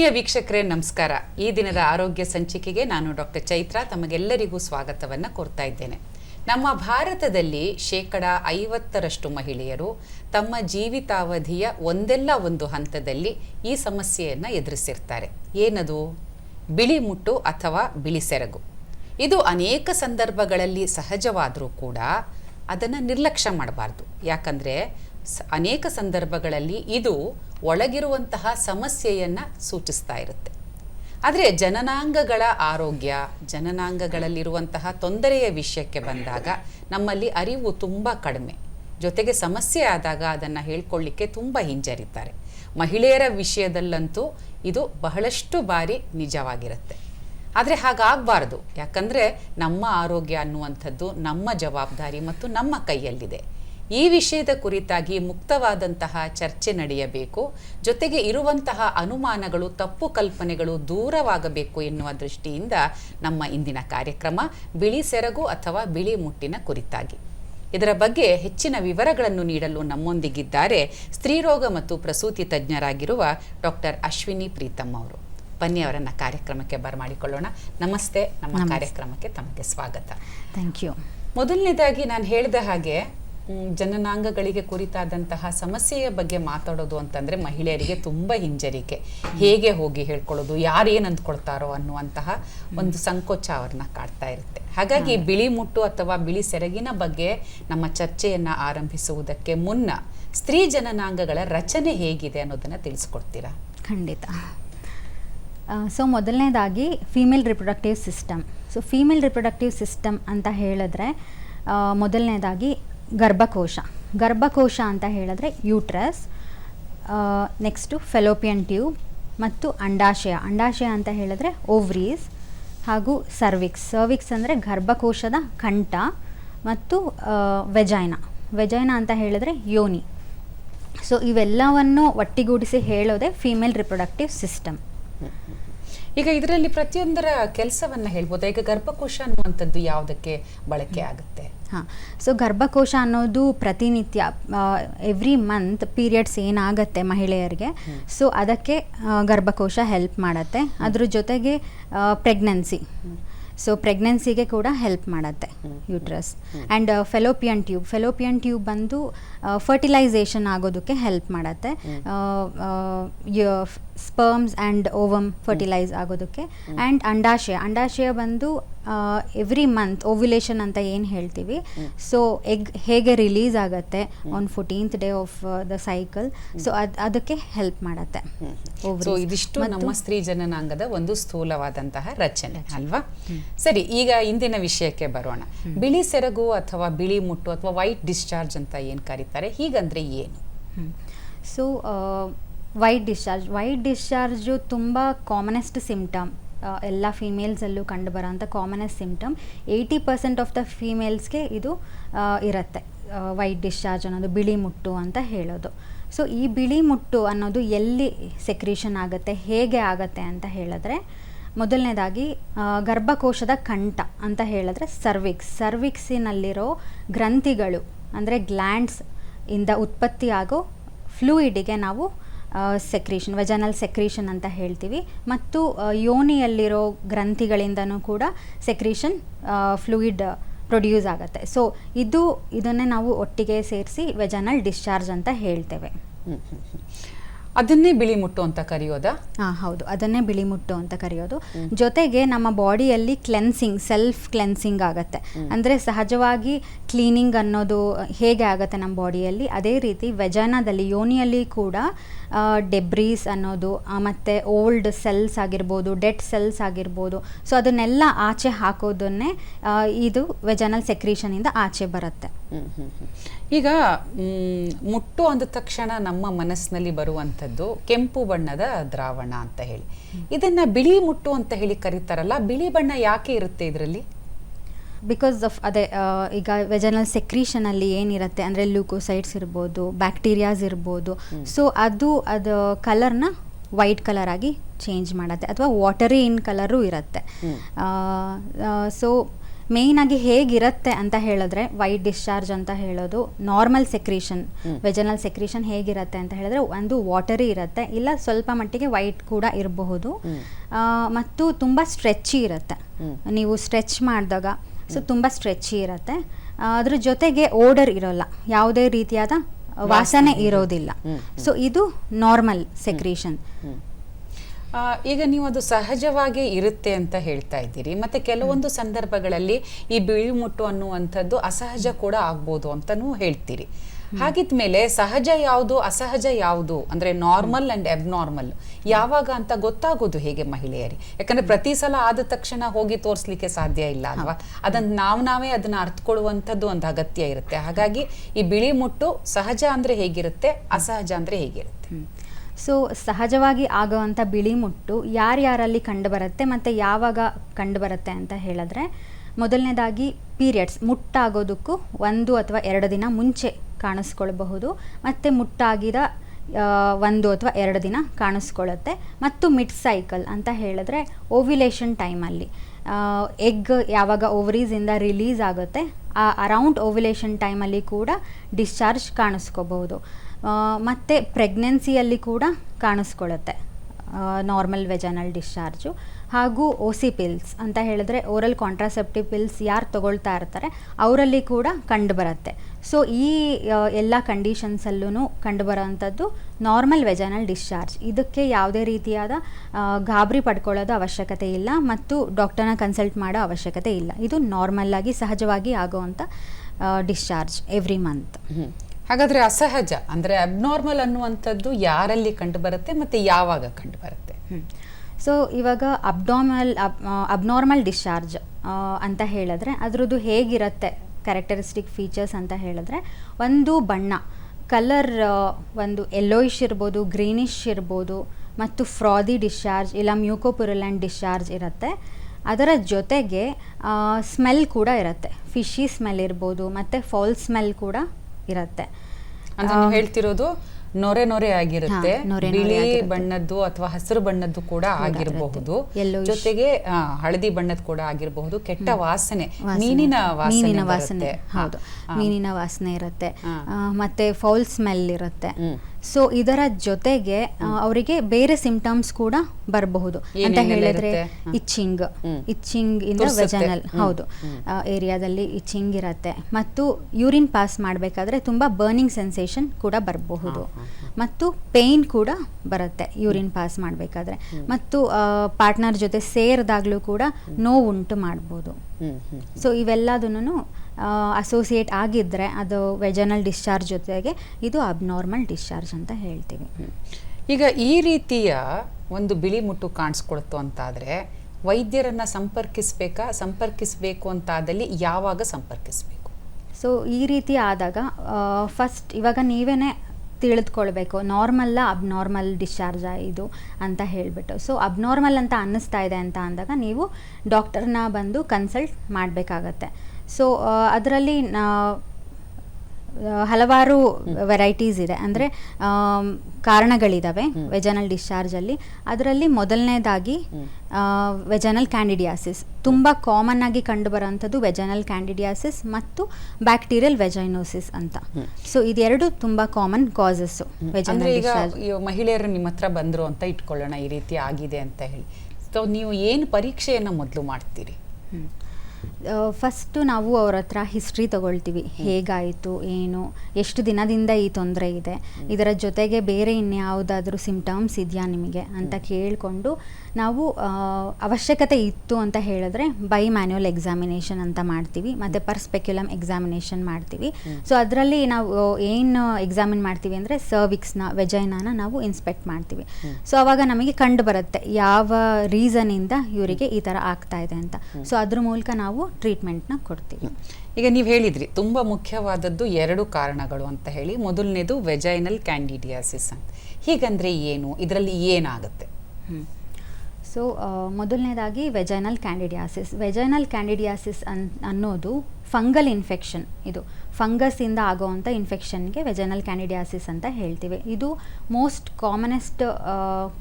ಆತ್ಮೀಯ ವೀಕ್ಷಕರೇ, ನಮಸ್ಕಾರ. ಈ ದಿನದ ಆರೋಗ್ಯ ಸಂಚಿಕೆಗೆ ನಾನು ಡಾಕ್ಟರ್ ಚೈತ್ರ ತಮಗೆಲ್ಲರಿಗೂ ಸ್ವಾಗತವನ್ನು ಕೋರ್ತಾ ಇದ್ದೇನೆ. ನಮ್ಮ ಭಾರತದಲ್ಲಿ ಶೇಕಡ ಐವತ್ತರಷ್ಟು ಮಹಿಳೆಯರು ತಮ್ಮ ಜೀವಿತಾವಧಿಯ ಒಂದೆಲ್ಲ ಒಂದು ಹಂತದಲ್ಲಿ ಈ ಸಮಸ್ಯೆಯನ್ನು ಎದುರಿಸಿರ್ತಾರೆ. ಏನದು? ಬಿಳಿ ಮುಟ್ಟು ಅಥವಾ ಬಿಳಿ ಸೆರಗು. ಇದು ಅನೇಕ ಸಂದರ್ಭಗಳಲ್ಲಿ ಸಹಜವಾದರೂ ಕೂಡ ಅದನ್ನು ನಿರ್ಲಕ್ಷ್ಯ ಮಾಡಬಾರ್ದು. ಯಾಕಂದರೆ ಅನೇಕ ಸಂದರ್ಭಗಳಲ್ಲಿ ಇದು ಒಳಗಿರುವಂತಹ ಸಮಸ್ಯೆಯನ್ನು ಸೂಚಿಸ್ತಾ ಇರುತ್ತೆ. ಆದರೆ ಜನನಾಂಗಗಳ ಆರೋಗ್ಯ, ಜನನಾಂಗಗಳಲ್ಲಿರುವಂತಹ ತೊಂದರೆಯ ವಿಷಯಕ್ಕೆ ಬಂದಾಗ ನಮ್ಮಲ್ಲಿ ಅರಿವು ತುಂಬ ಕಡಿಮೆ. ಜೊತೆಗೆ ಸಮಸ್ಯೆ ಆದಾಗ ಅದನ್ನು ಹೇಳ್ಕೊಳ್ಳಿಕ್ಕೆ ತುಂಬ ಹಿಂಜರಿತಾರೆ. ಮಹಿಳೆಯರ ವಿಷಯದಲ್ಲಂತೂ ಇದು ಬಹಳಷ್ಟು ಬಾರಿ ನಿಜವಾಗಿರುತ್ತೆ. ಆದರೆ ಹಾಗಾಗಬಾರ್ದು. ಯಾಕಂದರೆ ನಮ್ಮ ಆರೋಗ್ಯ ಅನ್ನುವಂಥದ್ದು ನಮ್ಮ ಜವಾಬ್ದಾರಿ ಮತ್ತು ನಮ್ಮ ಕೈಯಲ್ಲಿದೆ. ಈ ವಿಷಯದ ಕುರಿತಾಗಿ ಮುಕ್ತವಾದಂತಹ ಚರ್ಚೆ ನಡೆಯಬೇಕು. ಜೊತೆಗೆ ಇರುವಂತಹ ಅನುಮಾನಗಳು ತಪ್ಪು ಕಲ್ಪನೆಗಳು ದೂರವಾಗಬೇಕು ಎನ್ನುವ ದೃಷ್ಟಿಯಿಂದ ನಮ್ಮ ಇಂದಿನ ಕಾರ್ಯಕ್ರಮ ಬಿಳಿ ಸೆರಗು ಅಥವಾ ಬಿಳಿ ಮುಟ್ಟಿನ ಕುರಿತಾಗಿ. ಇದರ ಬಗ್ಗೆ ಹೆಚ್ಚಿನ ವಿವರಗಳನ್ನು ನೀಡಲು ನಮ್ಮೊಂದಿಗಿದ್ದಾರೆ ಸ್ತ್ರೀರೋಗ ಮತ್ತು ಪ್ರಸೂತಿ ತಜ್ಞರಾಗಿರುವ ಡಾಕ್ಟರ್ ಅಶ್ವಿನಿ ಪ್ರೀತಮ್ ಅವರು. ಬನ್ನಿ ಅವರನ್ನ ಕಾರ್ಯಕ್ರಮಕ್ಕೆ ಬರಮಾಡಿಕೊಳ್ಳೋಣ. ನಮಸ್ತೆ. ನಮ್ಮ ಕಾರ್ಯಕ್ರಮಕ್ಕೆ ತಮಗೆ ಸ್ವಾಗತ. ಥ್ಯಾಂಕ್ ಯು ಮೊದಲನೇದಾಗಿ ನಾನು ಹೇಳಿದ ಹಾಗೆ ಜನನಾಂಗಗಳಿಗೆ ಕುರಿತಾದಂತಹ ಸಮಸ್ಯೆಯ ಬಗ್ಗೆ ಮಾತಾಡೋದು ಅಂತಂದ್ರೆ ಮಹಿಳೆಯರಿಗೆ ತುಂಬಾ ಹಿಂಜರಿಕೆ. ಹೇಗೆ ಹೋಗಿ ಹೇಳ್ಕೊಳ್ಳೋದು ಯಾರೇನು ಅಂದ್ಕೊಳ್ತಾರೋ ಅನ್ನುವಂತಹ ಒಂದು ಸಂಕೋಚ ಅವ್ರನ್ನ ಕಾಡ್ತಾ ಇರುತ್ತೆ. ಹಾಗಾಗಿ ಬಿಳಿ ಮುಟ್ಟು ಅಥವಾ ಬಿಳಿ ಸೆರಗಿನ ಬಗ್ಗೆ ನಮ್ಮ ಚರ್ಚೆಯನ್ನ ಆರಂಭಿಸುವುದಕ್ಕೆ ಮುನ್ನ ಸ್ತ್ರೀ ಜನನಾಂಗಗಳ ರಚನೆ ಹೇಗಿದೆ ಅನ್ನೋದನ್ನ ತಿಳಿಸ್ಕೊಡ್ತೀರಾ? ಖಂಡಿತ. ಸೊ ಮೊದಲನೇದಾಗಿ female reproductive system so female reproductive system ಅಂತ ಹೇಳಿದ್ರೆ ಮೊದಲನೇದಾಗಿ ಗರ್ಭಕೋಶ. ಗರ್ಭಕೋಶ ಅಂತ ಹೇಳಿದ್ರೆ ಯೂಟ್ರಸ್ ನೆಕ್ಸ್ಟು ಫೆಲೋಪಿಯನ್ ಟ್ಯೂಬ್ ಮತ್ತು ಅಂಡಾಶಯ. ಅಂಡಾಶಯ ಅಂತ ಹೇಳಿದ್ರೆ ಓವ್ರೀಸ್ ಹಾಗೂ ಸರ್ವಿಕ್ಸ್ ಸರ್ವಿಕ್ಸ್ ಅಂದರೆ ಗರ್ಭಕೋಶದ ಕಂಠ ಮತ್ತು ವೆಜೈನ ವೆಜೈನ ಅಂತ ಹೇಳಿದ್ರೆ ಯೋನಿ. ಸೊ ಇವೆಲ್ಲವನ್ನು ಒಟ್ಟಿಗೂಡಿಸಿ ಹೇಳೋದೇ ಫೀಮೇಲ್ ರಿಪ್ರೊಡಕ್ಟಿವ್ ಸಿಸ್ಟಮ್ ಈಗ ಇದರಲ್ಲಿ ಪ್ರತಿಯೊಂದರ ಕೆಲಸವನ್ನು ಹೇಳ್ಬೋದು? ಈಗ ಗರ್ಭಕೋಶ ಅನ್ನುವಂಥದ್ದು ಯಾವುದಕ್ಕೆ ಬಳಕೆ ಆಗುತ್ತೆ? ಹಾಂ. ಸೊ ಗರ್ಭಕೋಶ ಅನ್ನೋದು ಪ್ರತಿನಿತ್ಯ ಎವ್ರಿ ಮಂತ್ ಪೀರಿಯಡ್ಸ್ ಏನಾಗತ್ತೆ ಮಹಿಳೆಯರಿಗೆ? ಸೊ ಅದಕ್ಕೆ ಗರ್ಭಕೋಶ ಹೆಲ್ಪ್ ಮಾಡುತ್ತೆ. ಅದ್ರ ಜೊತೆಗೆ ಪ್ರೆಗ್ನೆನ್ಸಿ ಸೊ ಪ್ರೆಗ್ನೆನ್ಸಿಗೆ ಕೂಡ ಹೆಲ್ಪ್ ಮಾಡುತ್ತೆ uterus and fallopian tube fallopian tube ಬಂದು ಫರ್ಟಿಲೈಸೇಷನ್ ಆಗೋದಕ್ಕೆ ಹೆಲ್ಪ್ ಮಾಡುತ್ತೆ. ಸ್ಪರ್ಮ್ಸ್ ಆ್ಯಂಡ್ ಓವಮ್ ಫರ್ಟಿಲೈಸ್ ಆಗೋದಕ್ಕೆ. ಆ್ಯಂಡ್ ಅಂಡಾಶಯ. ಅಂಡಾಶಯ ಬಂದು ಎವ್ರಿ ಮಂತ್ ಓವ್ಯುಲೇಷನ್ ಅಂತ ಏನು ಹೇಳ್ತೀವಿ? ಸೊ ಎಗ್ ಹೇಗೆ ರಿಲೀಸ್ ಆಗುತ್ತೆ on fourteenth day of the cycle so ಅದು ಅದಕ್ಕೆ ಹೆಲ್ಪ್ ಮಾಡುತ್ತೆ. ಸೊ ಇದಿಷ್ಟು ನಮ್ಮ ಸ್ತ್ರೀ ಜನನಾಂಗದ ಒಂದು ಸ್ಥೂಲವಾದಂತಹ ರಚನೆ ಅಲ್ವಾ? ಸರಿ ಈಗ ಇಂದಿನ ವಿಷಯಕ್ಕೆ ಬರೋಣ. ಬಿಳಿ ಸೆರಗು ಅಥವಾ ಬಿಳಿ ಮುಟ್ಟು ಅಥವಾ ವೈಟ್ ಡಿಸ್ಚಾರ್ಜ್ ಅಂತ ಏನು ಕರೀತಾರೆ? ಹೀಗಂದ್ರೆ ಏನು? So white discharge white discharge ತುಂಬ ಕಾಮನೆಸ್ಟ್ ಸಿಮ್ಟಮ್ ಎಲ್ಲ ಫೀಮೇಲ್ಸಲ್ಲೂ ಕಂಡು ಬರೋಂಥ commonest symptom eighty percent of the ಫೀಮೇಲ್ಸ್ಗೆ ಇದು ಇರುತ್ತೆ. ವೈಟ್ ಡಿಸ್ಚಾರ್ಜ್ ಅನ್ನೋದು, ಬಿಳಿ ಮುಟ್ಟು ಅಂತ ಹೇಳೋದು. ಸೊ ಈ ಬಿಳಿ ಮುಟ್ಟು ಅನ್ನೋದು ಎಲ್ಲಿ ಸೆಕ್ರೀಷನ್ ಆಗುತ್ತೆ, ಹೇಗೆ ಆಗುತ್ತೆ ಅಂತ ಹೇಳಿದ್ರೆ, ಮೊದಲನೇದಾಗಿ ಗರ್ಭಕೋಶದ ಕಂಠ ಅಂತ ಹೇಳಿದ್ರೆ ಸರ್ವಿಕ್ಸ್ ಸರ್ವಿಕ್ಸಿನಲ್ಲಿರೋ ಗ್ರಂಥಿಗಳು ಅಂದರೆ ಗ್ಲ್ಯಾಂಡ್ಸ್ ಇಂದ ಉತ್ಪತ್ತಿಯಾಗೋ ಫ್ಲೂಯಿಡಿಗೆ ನಾವು ಸೆಕ್ರೀಷನ್ ವೆಜನಲ್ ಸೆಕ್ರೀಷನ್ ಅಂತ ಹೇಳ್ತೀವಿ. ಮತ್ತು ಯೋನಿಯಲ್ಲಿರೋ ಗ್ರಂಥಿಗಳಿಂದನೂ ಕೂಡ ಸೆಕ್ರೀಷನ್ ಫ್ಲೂಯಿಡ್ ಪ್ರೊಡ್ಯೂಸ್ ಆಗುತ್ತೆ. ಸೊ ಇದು, ಇದನ್ನೇ ನಾವು ಒಟ್ಟಿಗೆ ಸೇರಿಸಿ ವೆಜನಲ್ ಡಿಸ್ಚಾರ್ಜ್ ಅಂತ ಹೇಳ್ತೇವೆ. ಅದನ್ನೇ ಬಿಳಿ ಮುಟ್ಟು ಅಂತ ಕರೆಯೋದಾ? ಹಾಂ ಹೌದು. ಅದನ್ನೇ ಬಿಳಿ ಮುಟ್ಟು ಅಂತ ಕರೆಯೋದು. ಜೊತೆಗೆ ನಮ್ಮ ಬಾಡಿಯಲ್ಲಿ ಕ್ಲೆನ್ಸಿಂಗ್ ಸೆಲ್ಫ್ ಕ್ಲೆನ್ಸಿಂಗ್ ಆಗುತ್ತೆ. ಅಂದರೆ ಸಹಜವಾಗಿ ಕ್ಲೀನಿಂಗ್ ಅನ್ನೋದು ಹೇಗೆ ಆಗುತ್ತೆ ನಮ್ಮ ಬಾಡಿಯಲ್ಲಿ? ಅದೇ ರೀತಿ ವೆಜಾನದಲ್ಲಿ ಯೋನಿಯಲ್ಲಿ ಕೂಡ ಡೆಬ್ರೀಸ್ ಅನ್ನೋದು ಮತ್ತೆ ಓಲ್ಡ್ ಸೆಲ್ಸ್ ಆಗಿರ್ಬೋದು ಡೆಡ್ ಸೆಲ್ಸ್ ಆಗಿರ್ಬೋದು. ಸೊ ಅದನ್ನೆಲ್ಲ ಆಚೆ ಹಾಕೋದನ್ನೇ ಇದು ವೆಜನಲ್ ಸೆಕ್ರೀಷನಿಂದ ಆಚೆ ಬರುತ್ತೆ. ಈಗ ಮುಟ್ಟು ಅಂದ ತಕ್ಷಣ ನಮ್ಮ ಮನಸ್ಸಿನಲ್ಲಿ ಬರುವಂಥದ್ದು ಕೆಂಪು ಬಣ್ಣದ ದ್ರಾವಣ ಅಂತ ಹೇಳಿ. ಇದನ್ನ ಬಿಳಿ ಮುಟ್ಟು ಅಂತ ಹೇಳಿ ಕರೀತಾರಲ್ಲ ಬಿಳಿ ಬಣ್ಣ ಯಾಕೆ ಇರುತ್ತೆ ಇದರಲ್ಲಿ? ಬಿಕಾಸ್ ಆಫ್ ಅದೇ ಈಗ ವೆಜನಲ್ ಸೆಕ್ರೀಷನಲ್ಲಿ ಏನಿರುತ್ತೆ ಅಂದರೆ ಲ್ಯೂಕೋಸೈಡ್ಸ್ ಇರ್ಬೋದು ಬ್ಯಾಕ್ಟೀರಿಯಾಸ್ ಇರ್ಬೋದು. ಸೊ ಅದು ಅದು ಕಲರ್ನ ವೈಟ್ ಕಲರ್ ಆಗಿ ಚೇಂಜ್ ಮಾಡುತ್ತೆ ಅಥವಾ ವಾಟರಿ ಇನ್ ಕಲರು ಇರುತ್ತೆ. ಸೊ ಮೇಯ್ನಾಗಿ ಹೇಗಿರುತ್ತೆ ಅಂತ ಹೇಳಿದ್ರೆ ವೈಟ್ ಡಿಸ್ಚಾರ್ಜ್ ಅಂತ ಹೇಳೋದು ನಾರ್ಮಲ್ ಸೆಕ್ರೀಷನ್ ವೆಜನಲ್ ಸೆಕ್ರೀಷನ್ ಹೇಗಿರುತ್ತೆ ಅಂತ ಹೇಳಿದ್ರೆ ಒಂದು ವಾಟರಿ ಇರುತ್ತೆ ಇಲ್ಲ ಸ್ವಲ್ಪ ಮಟ್ಟಿಗೆ ವೈಟ್ ಕೂಡ ಇರಬಹುದು. ಮತ್ತು ತುಂಬ ಸ್ಟ್ರೆಚ್ಚಿ ಇರುತ್ತೆ. ನೀವು ಸ್ಟ್ರೆಚ್ ಮಾಡಿದಾಗ ಸೊ ತುಂಬ ಸ್ಟ್ರೆಚ್ಚಿ ಇರುತ್ತೆ. ಅದ್ರ ಜೊತೆಗೆ ಓಡರ್ ಇರೋಲ್ಲ ಯಾವುದೇ ರೀತಿಯಾದ ವಾಸನೆ ಇರೋದಿಲ್ಲ. ಸೊ ಇದು ನಾರ್ಮಲ್ ಸೆಕ್ರೀಷನ್ ಈಗ ನೀವು ಅದು ಸಹಜವಾಗಿ ಇರುತ್ತೆ ಅಂತ ಹೇಳ್ತಾ ಇದ್ದೀರಿ. ಮತ್ತೆ ಕೆಲವೊಂದು ಸಂದರ್ಭಗಳಲ್ಲಿ ಈ ಬಿಳಿಮುಟ್ಟು ಅನ್ನುವಂಥದ್ದು ಅಸಹಜ ಕೂಡ ಆಗ್ಬೋದು ಅಂತನೂ ಹೇಳ್ತೀರಿ. ಹಾಗಿದ್ಮೇಲೆ ಸಹಜ ಯಾವುದು ಅಸಹಜ ಯಾವುದು? ಅಂದ್ರೆ ನಾರ್ಮಲ್ ಅಂಡ್ ಅಬ್ನಾರ್ಮಲ್ ಯಾವಾಗ ಅಂತ ಗೊತ್ತಾಗೋದು ಹೇಗೆ ಮಹಿಳೆಯರಿ ಯಾಕಂದ್ರೆ ಪ್ರತಿ ಸಲ ಆದ ತಕ್ಷಣ ಹೋಗಿ ತೋರಿಸ್ಲಿಕ್ಕೆ ಸಾಧ್ಯ ಇಲ್ಲ ಅಲ್ವಾ? ಅದನ್ನ ನಾವು ನಾವೇ ಅದನ್ನ ಅರ್ಥಕೊಳ್ಳುವಂಥದ್ದು ಒಂದು ಅಗತ್ಯ ಇರುತ್ತೆ. ಹಾಗಾಗಿ ಈ ಬಿಳಿ ಮುಟ್ಟು ಸಹಜ ಅಂದ್ರೆ ಹೇಗಿರುತ್ತೆ ಅಸಹಜ ಅಂದ್ರೆ ಹೇಗಿರುತ್ತೆ? ಸೊ ಸಹಜವಾಗಿ ಆಗುವಂಥ ಬಿಳಿ ಮುಟ್ಟು ಯಾರ್ಯಾರಲ್ಲಿ ಕಂಡುಬರುತ್ತೆ ಮತ್ತು ಯಾವಾಗ ಕಂಡುಬರುತ್ತೆ ಅಂತ ಹೇಳಿದ್ರೆ, ಮೊದಲನೇದಾಗಿ ಪೀರಿಯಡ್ಸ್, ಮುಟ್ಟಾಗೋದಕ್ಕೂ ಒಂದು ಅಥವಾ ಎರಡು ದಿನ ಮುಂಚೆ ಕಾಣಿಸ್ಕೊಳ್ಬಹುದು. ಮತ್ತು ಮುಟ್ಟಾಗಿದ ಒಂದು ಅಥವಾ ಎರಡು ದಿನ ಕಾಣಿಸ್ಕೊಳ್ಳುತ್ತೆ ಮತ್ತು ಮಿಡ್ ಸೈಕಲ್ ಅಂತ ಹೇಳಿದ್ರೆ ಓವ್ಯುಲೇಷನ್ ಟೈಮಲ್ಲಿ. ಎಗ್ ಯಾವಾಗ ಓವರೀಸಿಂದ ರಿಲೀಸ್ ಆಗುತ್ತೆ, ಆ, ಅರೌಂಡ್ ಓವ್ಯುಲೇಷನ್ ಟೈಮಲ್ಲಿ ಕೂಡ ಡಿಸ್ಚಾರ್ಜ್ ಕಾಣಿಸ್ಕೋಬಹುದು. ಮತ್ತು ಪ್ರೆಗ್ನೆನ್ಸಿಯಲ್ಲಿ ಕೂಡ ಕಾಣಿಸ್ಕೊಳ್ಳುತ್ತೆ. ನಾರ್ಮಲ್ ವೆಜನಲ್ ಡಿಸ್ಚಾರ್ಜು ಹಾಗೂ ಓಸಿ ಪಿಲ್ಸ್ ಅಂತ ಹೇಳಿದ್ರೆ ಓರಲ್ ಕಾಂಟ್ರಾಸೆಪ್ಟಿವ್ ಪಿಲ್ಸ್ ಯಾರು ತಗೊಳ್ತಾ ಇರ್ತಾರೆ, ಅವರಲ್ಲಿ ಕೂಡ ಕಂಡುಬರುತ್ತೆ. ಸೊ ಈ ಎಲ್ಲ ಕಂಡೀಷನ್ಸಲ್ಲೂ ಕಂಡುಬರೋವಂಥದ್ದು ನಾರ್ಮಲ್ ವೆಜನಲ್ ಡಿಸ್ಚಾರ್ಜ್ ಇದಕ್ಕೆ ಯಾವುದೇ ರೀತಿಯಾದ ಗಾಬರಿ ಪಡ್ಕೊಳ್ಳೋದು ಅವಶ್ಯಕತೆ ಇಲ್ಲ ಮತ್ತು ಡಾಕ್ಟರ್ನ ಕನ್ಸಲ್ಟ್ ಮಾಡೋ ಅವಶ್ಯಕತೆ ಇಲ್ಲ. ಇದು ನಾರ್ಮಲ್ಲಾಗಿ ಸಹಜವಾಗಿ ಆಗುವಂಥ ಡಿಸ್ಚಾರ್ಜ್ ಎವ್ರಿ ಮಂತ್. ಹಾಗಾದ್ರೆ ಅಸಹಜ, ಅಂದ್ರೆ ಅಬ್ನಾರ್ಮಲ್ ಅನ್ನುವಂಥದ್ದು ಯಾರಲ್ಲಿ ಕಂಡು ಬರುತ್ತೆ ಮತ್ತೆ ಯಾವಾಗ ಕಂಡು ಬರುತ್ತೆ ಸೊ ಇವಾಗ ಅಬ್ಡಾಮಲ್ ಅಬ್ನಾರ್ಮಲ್ ಡಿಸ್ಚಾರ್ಜ್ ಅಂತ ಹೇಳಿದ್ರೆ ಅದರದ್ದು ಹೇಗಿರುತ್ತೆ ಕ್ಯಾರೆಕ್ಟರಿಸ್ಟಿಕ್ ಫೀಚರ್ಸ್ ಅಂತ ಹೇಳಿದ್ರೆ ಒಂದು ಬಣ್ಣ ಕಲರ್ ಒಂದು ಯೆಲ್ಲೋಯಿಶ್ ಇರ್ಬೋದು ಗ್ರೀನಿಶ್ ಇರ್ಬೋದು, ಮತ್ತು ಫ್ರಾದಿ ಡಿಸ್ಚಾರ್ಜ್ ಇಲ್ಲ ಮ್ಯೂಕೋಪುರುಲ್ಯಾಂಡ್ ಡಿಸ್ಚಾರ್ಜ್ ಇರುತ್ತೆ. ಅದರ ಜೊತೆಗೆ ಸ್ಮೆಲ್ ಕೂಡ ಇರುತ್ತೆ. ಫಿಶಿ ಸ್ಮೆಲ್ ಇರ್ಬೋದು, ಮತ್ತು ಫಾಲ್ ಸ್ಮೆಲ್ ಕೂಡ ಇರುತ್ತೆ ನೀವು ಹೇಳ್ತಿರೋದು ನೊರೆ ನೊರೆ ಆಗಿರುತ್ತೆ. ಬಿಳಿ ಬಣ್ಣದ್ದು ಅಥವಾ ಹಸಿರು ಬಣ್ಣದ್ದು ಕೂಡ ಆಗಿರಬಹುದು. ಜೊತೆಗೆ ಹಳದಿ ಬಣ್ಣದ್ದು ಕೂಡ ಆಗಿರಬಹುದು. ಕೆಟ್ಟ ವಾಸನೆ ವಾಸನೆ. ಮೀನಿನ ವಾಸನೆ ಮೀನಿನ ವಾಸನೆ. ಹೌದು. ಮೀನಿನ ವಾಸನೆ ಇರುತ್ತೆ. ಮತ್ತೆ ಫೌಲ್ ಸ್ಮೆಲ್ ಇರುತ್ತೆ. ಸೊ ಇದರ ಜೊತೆಗೆ ಅವರಿಗೆ ಬೇರೆ ಸಿಂಪ್ಟಮ್ಸ್ ಕೂಡ ಬರಬಹುದು. ಅಂತ ಹೇಳಿದ್ರೆ. ಇಚ್ಚಿಂಗ್. ಇಚ್ಚಿಂಗ್ ಇಂದ. ವೆಜನಲ್ ಹೌದು. ಏರಿಯಾದಲ್ಲಿ ಇಚ್ಚಿಂಗ್ ಇರತ್ತೆ. ಮತ್ತು ಯೂರಿನ್ ಪಾಸ್ ಮಾಡಬೇಕಾದ್ರೆ ತುಂಬಾ ಬರ್ನಿಂಗ್ ಸೆನ್ಸೇಷನ್ ಕೂಡ ಬರಬಹುದು. ಮತ್ತು ಪೇನ್ ಕೂಡ ಬರುತ್ತೆ ಯೂರಿನ್ ಪಾಸ್ ಮಾಡಬೇಕಾದ್ರೆ. ಮತ್ತು ಪಾರ್ಟ್ನರ್ ಜೊತೆ ಸೇರಿದಾಗ್ಲೂ ಕೂಡ ನೋವುಂಟು ಮಾಡ್ಬೋದು. ಹ್ಮ್ ಸೊ ಇವೆಲ್ಲದನ್ನು ಅಸೋಸಿಯೇಟ್ ಆಗಿದ್ದರೆ ಅದು ವೆಜನಲ್ ಡಿಸ್ಚಾರ್ಜ್ ಜೊತೆಗೆ ಇದು ಅಬ್ನಾರ್ಮಲ್ ಡಿಸ್ಚಾರ್ಜ್ ಅಂತ ಹೇಳ್ತೀವಿ. ಈಗ ಈ ರೀತಿಯ ಒಂದು ಬಿಳಿ ಮುಟ್ಟು ಕಾಣಿಸ್ಕೊಳ್ತು ಅಂತಾದರೆ ವೈದ್ಯರನ್ನು ಸಂಪರ್ಕಿಸಬೇಕಾ ಸಂಪರ್ಕಿಸಬೇಕು ಅಂತಾದಲ್ಲಿ ಯಾವಾಗ ಸಂಪರ್ಕಿಸಬೇಕು? ಸೊ ಈ ರೀತಿ ಆದಾಗ ಫಸ್ಟ್ ಇವಾಗ ನೀವೇ ತಿಳಿದುಕೊಳ್ಬೇಕು ನಾರ್ಮಲ್ಲ ಅಬ್ನಾರ್ಮಲ್ ಡಿಸ್ಚಾರ್ಜ್ ಇದು ಅಂತ ಹೇಳಿಬಿಟ್ಟು. ಸೊ ಅಬ್ನಾರ್ಮಲ್ ಅಂತ ಅನ್ನಿಸ್ತಾ ಇದೆ ಅಂತ ಅಂದಾಗ ನೀವು ಡಾಕ್ಟರ್ನ ಬಂದು ಕನ್ಸಲ್ಟ್ ಮಾಡಬೇಕಾಗತ್ತೆ. ಸೊ ಅದರಲ್ಲಿ ಹಲವಾರು ವೆರೈಟೀಸ್ ಇದೆ. ಅಂದರೆ ಕಾರಣಗಳಿದ್ದಾವೆ ವೆಜನಲ್ ಡಿಸ್ಚಾರ್ಜಲ್ಲಿ ಅದರಲ್ಲಿ ಮೊದಲನೇದಾಗಿ ವೆಜನಲ್ ಕ್ಯಾಂಡಿಡಿಯಾಸಿಸ್ ತುಂಬ ಕಾಮನ್ ಆಗಿ ಕಂಡುಬರೋಂಥದ್ದು ವೆಜನಲ್ ಕ್ಯಾಂಡಿಡಿಯಾಸಿಸ್ ಮತ್ತು ಬ್ಯಾಕ್ಟೀರಿಯಲ್ ವೆಜೈನೋಸಿಸ್ ಅಂತ. ಸೊ ಇದೆರಡು ತುಂಬ ಕಾಮನ್ ಕಾಸಸ್ಸು ವೆಜನಲ್ ಮಹಿಳೆಯರು ನಿಮ್ಮ ಹತ್ರ ಬಂದರು ಅಂತ ಇಟ್ಕೊಳ್ಳೋಣ ಈ ರೀತಿ ಆಗಿದೆ ಅಂತ ಹೇಳಿ. ಸೊ ನೀವು ಏನು ಪರೀಕ್ಷೆಯನ್ನ ಮೊದಲು ಮಾಡ್ತೀರಿ? ಫಸ್ಟು ನಾವು ಅವ್ರ ಹತ್ರ ಹಿಸ್ಟ್ರಿ ತಗೊಳ್ತೀವಿ. ಹೇಗಾಯಿತು ಏನು ಎಷ್ಟು ದಿನದಿಂದ ಈ ತೊಂದರೆ ಇದೆ. ಇದರ ಜೊತೆಗೆ ಬೇರೆ ಇನ್ಯಾವುದಾದ್ರೂ ಸಿಮ್ಟಮ್ಸ್ ಇದೆಯಾ ನಿಮಗೆ ಅಂತ ಕೇಳಿಕೊಂಡು ನಾವು ಅವಶ್ಯಕತೆ ಇತ್ತು ಅಂತ ಹೇಳಿದ್ರೆ ಬೈ ಮ್ಯಾನ್ಯುವಲ್ ಎಕ್ಸಾಮಿನೇಷನ್ ಅಂತ ಮಾಡ್ತೀವಿ. ಮತ್ತು ಪರ್ಸ್ಪೆಕ್ಯುಲಮ್ ಎಕ್ಸಾಮಿನೇಷನ್ ಮಾಡ್ತೀವಿ. ಸೊ ಅದರಲ್ಲಿ ನಾವು ಏನು ಎಕ್ಸಾಮಿನ್ ಮಾಡ್ತೀವಿ ಅಂದರೆ ಸರ್ವಿಕ್ಸ್ನ ವೆಜೈನಾನ ನಾವು ಇನ್ಸ್ಪೆಕ್ಟ್ ಮಾಡ್ತೀವಿ. ಸೊ ಅವಾಗ ನಮಗೆ ಕಂಡು ಬರುತ್ತೆ ಯಾವ ರೀಸನಿಂದ ಇವರಿಗೆ ಈ ಥರ ಆಗ್ತಾ ಇದೆ ಅಂತ. ಸೊ ಅದ್ರ ಮೂಲಕ ನಾವು ಟ್ರೀಟ್ಮೆಂಟ್ನ ಕೊಡ್ತೀವಿ. ಈಗ ನೀವು ಹೇಳಿದ್ರಿ ತುಂಬ ಮುಖ್ಯವಾದದ್ದು ಎರಡು ಕಾರಣಗಳು ಅಂತ ಹೇಳಿ. ಮೊದಲನೇದು ವೆಜೈನಲ್ ಕ್ಯಾಂಡಿಡಿಯಾಸಿಸ್ ಅಂತ. ಹೀಗಂದ್ರೆ ಏನು? ಇದರಲ್ಲಿ ಏನಾಗುತ್ತೆ? ಸೊ ಮೊದಲನೇದಾಗಿ ವೆಜೈನಲ್ ಕ್ಯಾಂಡಿಡಿಯಾಸಿಸ್ ವೆಜೈನಲ್ ಕ್ಯಾಂಡಿಡಿಯಾಸಿಸ್ ಅನ್, ಅನ್ನೋದು ಫಂಗಲ್ ಇನ್ಫೆಕ್ಷನ್ ಇದು ಫಂಗಸ್ಸಿಂದ ಆಗೋವಂಥ ಇನ್ಫೆಕ್ಷನ್ಗೆ ವೆಜೈನಲ್ ಕ್ಯಾಂಡಿಡಿಯಾಸಿಸ್ ಅಂತ ಹೇಳ್ತೀವಿ. ಇದು most commonest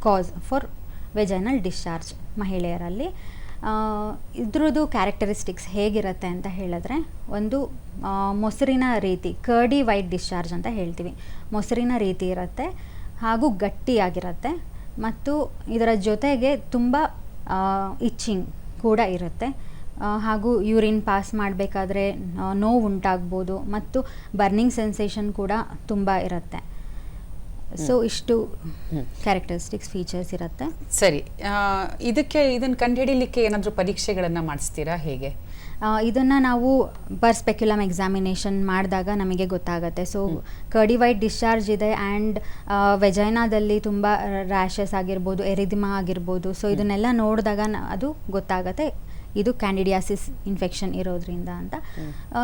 cause for vaginal discharge ಮಹಿಳೆಯರಲ್ಲಿ. ಇದ್ರದ್ದು ಕ್ಯಾರೆಕ್ಟರಿಸ್ಟಿಕ್ಸ್ ಹೇಗಿರುತ್ತೆ ಅಂತ ಹೇಳಿದ್ರೆ, ಒಂದು ಮೊಸರಿನ ರೀತಿ ಕರ್ಡಿ ವೈಟ್ ಡಿಸ್ಚಾರ್ಜ್ ಅಂತ ಹೇಳ್ತೀವಿ. ಮೊಸರಿನ ರೀತಿ ಇರುತ್ತೆ, ಹಾಗೂ ಗಟ್ಟಿಯಾಗಿರುತ್ತೆ. ಮತ್ತು ಇದರ ಜೊತೆಗೆ ತುಂಬ ಇಚ್ಚಿಂಗ್ ಕೂಡ ಇರುತ್ತೆ. ಹಾಗೂ ಯೂರಿನ್ ಪಾಸ್ ಮಾಡಬೇಕಾದ್ರೆ ನೋವು ಉಂಟಾಗ್ಬೋದು ಮತ್ತು ಬರ್ನಿಂಗ್ ಸೆನ್ಸೇಷನ್ ಕೂಡ ತುಂಬ ಇರುತ್ತೆ. ಸೊ ಇಷ್ಟು ಕ್ಯಾರೆಕ್ಟರಿಸ್ಟಿಕ್ಸ್ ಫೀಚರ್ಸ್ ಇರುತ್ತೆ. ಸರಿ ಇದಕ್ಕೆ ಇದನ್ನು ಕಂಡುಹಿಡಿಯಲಿಕ್ಕೆ ಏನಾದರೂ ಪರೀಕ್ಷೆಗಳನ್ನು ಮಾಡಿಸ್ತೀರಾ ಹೇಗೆ? ಇದನ್ನು ನಾವು ಬರ್ ಸ್ಪೆಕ್ಯುಲಮ್ ಎಕ್ಸಾಮಿನೇಷನ್ ಮಾಡಿದಾಗ ನಮಗೆ ಗೊತ್ತಾಗುತ್ತೆ. ಸೊ ಕರ್ಡಿವೈಟ್ ಡಿಸ್ಚಾರ್ಜ್ ಇದೆ ಆ್ಯಂಡ್ ವೆಜೈನಾದಲ್ಲಿ ತುಂಬ ರ್ಯಾಷಸ್ ಆಗಿರ್ಬೋದು ಎರಿದಿಮಾ ಆಗಿರ್ಬೋದು. ಸೊ ಇದನ್ನೆಲ್ಲ ನೋಡಿದಾಗ ನ- ಅದು ಗೊತ್ತಾಗುತ್ತೆ. ಇದು ಕ್ಯಾಂಡಿಡಿಯಾಸಿಸ್ ಇನ್ಫೆಕ್ಷನ್ ಇರೋದ್ರಿಂದ ಅಂತ.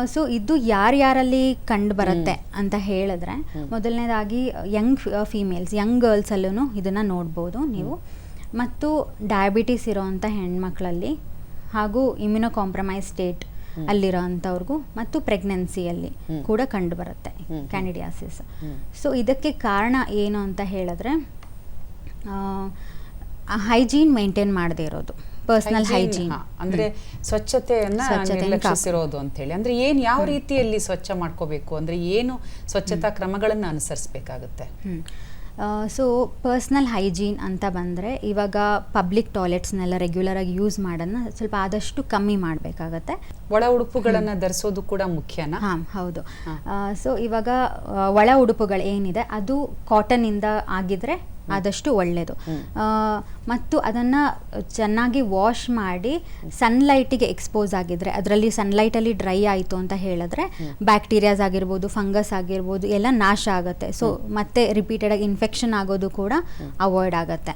ಸೊ ಇದು ಯಾರ್ಯಾರಲ್ಲಿ ಕಂಡು ಬರುತ್ತೆ ಅಂತ ಹೇಳಿದ್ರೆ ಮೊದಲನೇದಾಗಿ ಯಂಗ್ ಫೀಮೇಲ್ಸ್ ಯಂಗ್ ಗರ್ಲ್ಸಲ್ಲೂ ಇದನ್ನು ನೋಡ್ಬೋದು ನೀವು. ಮತ್ತು ಡಯಾಬಿಟಿಸ್ ಇರೋವಂಥ ಹೆಣ್ಮಕ್ಳಲ್ಲಿ ಹಾಗೂ ಇಮ್ಯುನೋ ಕಾಂಪ್ರಮೈಸ್ ಸ್ಟೇಟ್ ಅಲ್ಲಿರೋ ಅಂಥವ್ರಿಗೂ ಮತ್ತು ಪ್ರೆಗ್ನೆನ್ಸಿಯಲ್ಲಿ ಕೂಡ ಕಂಡು ಬರುತ್ತೆ ಕ್ಯಾನಿಡಿಯಾಸಿಸ್ ಸೊ ಇದಕ್ಕೆ ಕಾರಣ ಏನು ಅಂತ ಹೇಳಿದ್ರೆ ಹೈಜೀನ್ ಮೇಂಟೈನ್ ಮಾಡದೇ ಇರೋದು. ಪರ್ಸನಲ್ ಹೈಜೀನ್ ಅಂದ್ರೆ ಸ್ವಚ್ಛತೆಯನ್ನ ಸ್ವಚ್ಛತೆಯನ್ನ ಅಂತ ಹೇಳಿ ಅಂದ್ರೆ ಏನ್ ಯಾವ ರೀತಿಯಲ್ಲಿ ಸ್ವಚ್ಛ ಮಾಡ್ಕೋಬೇಕು? ಅಂದ್ರೆ ಏನು ಸ್ವಚ್ಛತಾ ಕ್ರಮಗಳನ್ನ ಅನುಸರಿಸಬೇಕಾಗುತ್ತೆ? ಸೊ ಪರ್ಸ್ನಲ್ ಹೈಜೀನ್ ಅಂತ ಬಂದರೆ ಇವಾಗ ಪಬ್ಲಿಕ್ ಟಾಯ್ಲೆಟ್ಸ್ನೆಲ್ಲ ರೆಗ್ಯುಲರಾಗಿ ಯೂಸ್ ಮಾಡೋದನ್ನ ಸ್ವಲ್ಪ ಆದಷ್ಟು ಕಮ್ಮಿ ಮಾಡಬೇಕಾಗತ್ತೆ. ಒಳ ಉಡುಪುಗಳನ್ನ ಧರಿಸೋದು ಕೂಡ ಮುಖ್ಯನಾ? ಹಾಂ ಹೌದು. ಸೊ ಇವಾಗ ಒಳ ಉಡುಪುಗಳು ಏನಿದೆ ಅದು ಕಾಟನ್ ಇಂದ ಆಗಿದ್ರೆ ಆದಷ್ಟು ಒಳ್ಳೆಯದು. ಮತ್ತು ಅದನ್ನು ಚೆನ್ನಾಗಿ ವಾಶ್ ಮಾಡಿ ಸನ್ಲೈಟಿಗೆ ಎಕ್ಸ್ಪೋಸ್ ಆಗಿದ್ರೆ ಅದರಲ್ಲಿ ಸನ್ಲೈಟಲ್ಲಿ ಡ್ರೈ ಆಯಿತು ಅಂತ ಹೇಳಿದ್ರೆ ಬ್ಯಾಕ್ಟೀರಿಯಾಸ್ ಆಗಿರ್ಬೋದು ಫಂಗಸ್ ಆಗಿರ್ಬೋದು ಎಲ್ಲ ನಾಶ ಆಗುತ್ತೆ. ಸೊ ಮತ್ತೆ ರಿಪೀಟೆಡ್ ಆಗಿ ಇನ್ಫೆಕ್ಷನ್ ಆಗೋದು ಕೂಡ ಅವಾಯ್ಡ್ ಆಗುತ್ತೆ.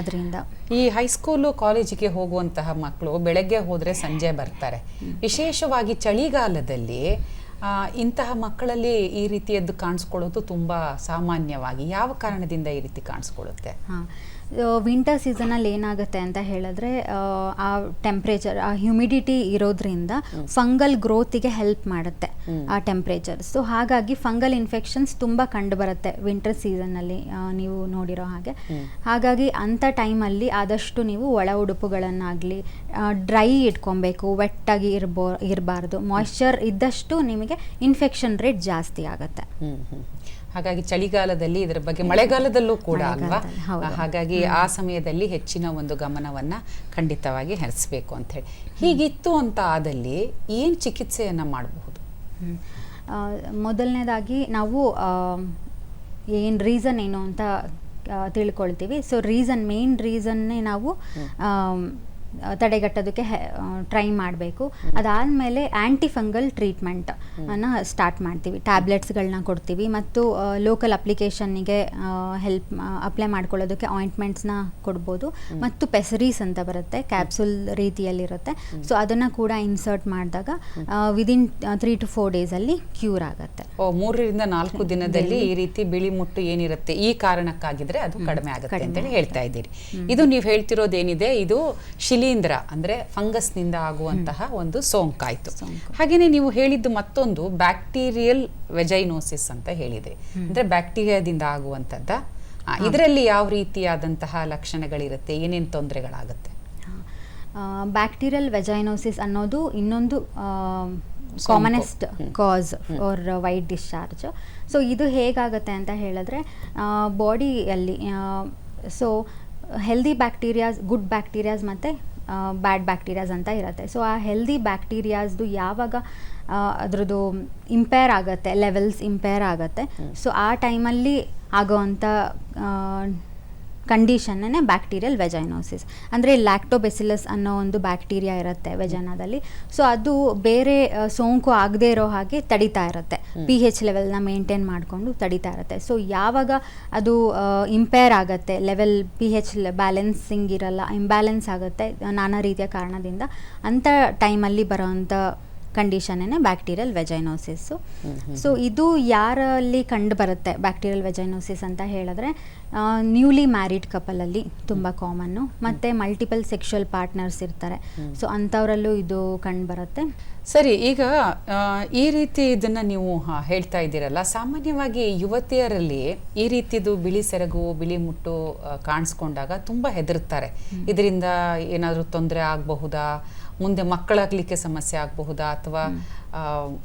ಅದರಿಂದ. ಈ ಹೈಸ್ಕೂಲು ಕಾಲೇಜಿಗೆ ಹೋಗುವಂತಹ ಮಕ್ಕಳು ಬೆಳಗ್ಗೆ ಹೋದರೆ ಸಂಜೆ ಬರ್ತಾರೆ. ವಿಶೇಷವಾಗಿ ಚಳಿಗಾಲದಲ್ಲಿ ಇಂತಹ ಮಕ್ಕಳಲ್ಲಿ ಈ ರೀತಿಯದ್ದು ಕಾಣಿಸ್ಕೊಳ್ಳೋದು ತುಂಬಾ ಸಾಮಾನ್ಯವಾಗಿ. ಯಾವ ಕಾರಣದಿಂದ ಈ ರೀತಿ ಕಾಣಿಸ್ಕೊಳ್ಳುತ್ತೆ? ವಿಂಟರ್ ಸೀಸನಲ್ಲಿ ಏನಾಗುತ್ತೆ ಅಂತ ಹೇಳಿದ್ರೆ ಆ, ಟೆಂಪ್ರೇಚರ್ ಆ ಹ್ಯುಮಿಡಿಟಿ ಇರೋದ್ರಿಂದ ಫಂಗಲ್ ಗ್ರೋತಿಗೆ ಹೆಲ್ಪ್ ಮಾಡುತ್ತೆ ಆ ಟೆಂಪ್ರೇಚರ್ ಸೊ ಹಾಗಾಗಿ ಫಂಗಲ್ ಇನ್ಫೆಕ್ಷನ್ಸ್ ತುಂಬ ಕಂಡುಬರುತ್ತೆ ವಿಂಟರ್ ಸೀಸನ್ನಲ್ಲಿ ನೀವು ನೋಡಿರೋ ಹಾಗೆ. ಹಾಗಾಗಿ ಅಂಥ ಟೈಮಲ್ಲಿ ಆದಷ್ಟು ನೀವು ಒಳ ಉಡುಪುಗಳನ್ನಾಗಲಿ ಡ್ರೈ ಇಟ್ಕೊಬೇಕು ವೆಟ್ಟಾಗಿ ಇರ್ಬೋ ಇರಬಾರ್ದು. ಮಾಯ್ಶ್ಚರ್ ಇದ್ದಷ್ಟು ನಿಮಗೆ ಇನ್ಫೆಕ್ಷನ್ ರೇಟ್ ಜಾಸ್ತಿ ಆಗುತ್ತೆ. ಹಾಗಾಗಿ ಚಳಿಗಾಲದಲ್ಲಿ ಇದರ ಬಗ್ಗೆ ಮಳೆಗಾಲದಲ್ಲೂ ಕೂಡ ಅಲ್ವಾ? ಹಾಗಾಗಿ ಆ ಸಮಯದಲ್ಲಿ ಹೆಚ್ಚಿನ ಒಂದು ಗಮನವನ್ನ ಖಂಡಿತವಾಗಿ ಹರಿಸಬೇಕು ಅಂತ ಹೇಳಿ. ಹೀಗಿತ್ತು ಅಂತ ಆದಲ್ಲಿ ಏನು ಚಿಕಿತ್ಸೆಯನ್ನು ಮಾಡಬಹುದು. ಮೊದಲನೇದಾಗಿ ನಾವು ಏನು ರೀಸನ್ ಏನು ಅಂತ ತಿಳ್ಕೊಳ್ತೀವಿ. ಸೊ ರೀಸನ್ ಮೇನ್ ರೀಸನ್ನೇ ನಾವು ತಡೆಗಟ್ಟೋದಕ್ಕೆ ಟ್ರೈ ಮಾಡಬೇಕು. ಅದಾದಮೇಲೆ ಆ್ಯಂಟಿಫಂಗಲ್ ಟ್ರೀಟ್ಮೆಂಟ್ ಅನ್ನು ಸ್ಟಾರ್ಟ್ ಮಾಡ್ತೀವಿ. ಟ್ಯಾಬ್ಲೆಟ್ಸ್ಗಳನ್ನ ಕೊಡ್ತೀವಿ ಮತ್ತು ಲೋಕಲ್ ಅಪ್ಲಿಕೇಶನ್ನಿಗೆ ಹೆಲ್ಪ್ ಅಪ್ಲೈ ಮಾಡ್ಕೊಳ್ಳೋದಕ್ಕೆ ಆಯಿಂಟ್ಮೆಂಟ್ಸ್ನ ಕೊಡ್ಬೋದು. ಮತ್ತು ಪೆಸರೀಸ್ ಅಂತ ಬರುತ್ತೆ ಕ್ಯಾಪ್ಸುಲ್ ರೀತಿಯಲ್ಲಿರುತ್ತೆ. ಸೊ ಅದನ್ನು ಕೂಡ ಇನ್ಸರ್ಟ್ ಮಾಡಿದಾಗ ವಿದಿನ್ ತ್ರೀ ಟು ಫೋರ್ ಡೇಸಲ್ಲಿ ಕ್ಯೂರ್ ಆಗುತ್ತೆ. ಮೂರರಿಂದ ನಾಲ್ಕು ದಿನದಲ್ಲಿ ಈ ರೀತಿ ಬಿಳಿ ಮುಟ್ಟು ಏನಿರುತ್ತೆ ಈ ಕಾರಣಕ್ಕಾಗಿದ್ರೆ ಅದು ಕಡಿಮೆ ಆಗುತ್ತೆ ಅಂತ ಅಂತೇಳಿ ಹೇಳ್ತಾ ಇದ್ದೀರಿ. ಇದು ನೀವು ಹೇಳ್ತಿರೋದೇನಿದೆ ಇದು ಶಿಲೀಂಧ್ರ ಅಂದ್ರೆ ಫಂಗಸ್ನಿಂದ ಆಗುವಂತಹ ಒಂದು ಸೋಂಕಾಯಿತು. ಸೋಂಕು. ಹಾಗೇನೆ ನೀವು ಹೇಳಿದ್ದು ಮತ್ತೊಂದು ಬ್ಯಾಕ್ಟೀರಿಯಲ್ ವೆಜೈನೋಸಿಸ್ ಅಂತ ಹೇಳಿದೆ. ಅಂದ್ರೆ ಬ್ಯಾಕ್ಟೀರಿಯಾದಿಂದ ಆಗುವಂಥದ್ದ. ಇದರಲ್ಲಿ ಯಾವ ರೀತಿಯಾದಂತಹ ಲಕ್ಷಣಗಳಿರುತ್ತೆ? ಏನೇನು ತೊಂದರೆಗಳಾಗುತ್ತೆ? ಬ್ಯಾಕ್ಟೀರಿಯಲ್ ವೆಜೈನೋಸಿಸ್ ಅನ್ನೋದು ಇನ್ನೊಂದು commonest cause for white discharge so ಇದು ಹೇಗಾಗುತ್ತೆ ಅಂತ ಹೇಳಿದ್ರೆ ಬಾಡಿಯಲ್ಲಿ so healthy bacterias good bacterias ಮತ್ತು ಬ್ಯಾಡ್ ಬ್ಯಾಕ್ಟೀರಿಯಾಸ್ ಅಂತ ಇರುತ್ತೆ. ಸೊ ಆ ಹೆಲ್ದಿ ಬ್ಯಾಕ್ಟೀರಿಯಾಸ್ದು ಯಾವಾಗ ಅದರದ್ದು ಇಂಪೇರ್ ಆಗುತ್ತೆ ಲೆವೆಲ್ಸ್ ಇಂಪೇರ್ ಆಗುತ್ತೆ. ಸೊ ಆ ಟೈಮಲ್ಲಿ ಆಗೋವಂಥ ಕಂಡೀಷನ್ನೇ ಬ್ಯಾಕ್ಟೀರಿಯಲ್ ವೆಜೈನೋಸಿಸ್ ಅಂದರೆ ಲ್ಯಾಕ್ಟೋಬೆಸಿಲಸ್ ಅನ್ನೋ ಒಂದು ಬ್ಯಾಕ್ಟೀರಿಯಾ ಇರುತ್ತೆ ವೆಜೈನಾದಲ್ಲಿ ಸೊ ಅದು ಬೇರೆ ಸೋಂಕು ಆಗದೇ ಇರೋ ಹಾಗೆ ತಡಿತಾ ಇರುತ್ತೆ. ಪಿ ಹೆಚ್ ಲೆವೆಲ್ನ ಮೇಂಟೈನ್ ಮಾಡಿಕೊಂಡು ತಡಿತಾ ಇರುತ್ತೆ. ಸೊ ಯಾವಾಗ ಅದು ಇಂಪೇರ್ ಆಗುತ್ತೆ ಲೆವೆಲ್ ಪಿ ಹೆಚ್ ಬ್ಯಾಲೆನ್ಸಿಂಗ್ ಇರಲ್ಲ ಇಂಬ್ಯಾಲೆನ್ಸ್ ಆಗುತ್ತೆ ನಾನಾ ರೀತಿಯ ಕಾರಣದಿಂದ ಅಂಥ ಟೈಮಲ್ಲಿ ಬರೋವಂಥ ಕಂಡೀಷನ್ನೇ ಬ್ಯಾಕ್ಟೀರಿಯಲ್ ವೆಜೈನೋಸಿಸ್ಸು ಸೊ ಇದು ಯಾರಲ್ಲಿ ಕಂಡು ಬರುತ್ತೆ ಬ್ಯಾಕ್ಟೀರಿಯಲ್ ವೆಜೈನೋಸಿಸ್ ಅಂತ ಹೇಳಿದ್ರೆ ನ್ಯೂಲಿ ಮ್ಯಾರಿಡ್ ಕಪಲಲ್ಲಿ ತುಂಬ ಕಾಮನ್ನು. ಮತ್ತು ಮಲ್ಟಿಪಲ್ ಸೆಕ್ಷುವಲ್ ಪಾರ್ಟ್ನರ್ಸ್ ಇರ್ತಾರೆ. ಸೊ ಅಂಥವರಲ್ಲೂ ಇದು ಕಂಡು ಬರುತ್ತೆ. ಸರಿ ಈಗ ಈ ರೀತಿ ಇದನ್ನ ನೀವು ಹೇಳ್ತಾ ಇದ್ದೀರಲ್ಲ. ಸಾಮಾನ್ಯವಾಗಿ ಯುವತಿಯರಲ್ಲಿ ಈ ರೀತಿದು ಬಿಳಿ ಸೆರಗು ಬಿಳಿ ಮುಟ್ಟು ಕಾಣಿಸ್ಕೊಂಡಾಗ ತುಂಬಾ ಹೆದರ್ತಾರೆ ಇದರಿಂದ ಏನಾದರೂ ತೊಂದರೆ ಆಗಬಹುದಾ? ಮುಂದೆ ಮಕ್ಕಳಾಗ್ಲಿಕ್ಕೆ ಸಮಸ್ಯೆ ಆಗಬಹುದಾ ಅಥವಾ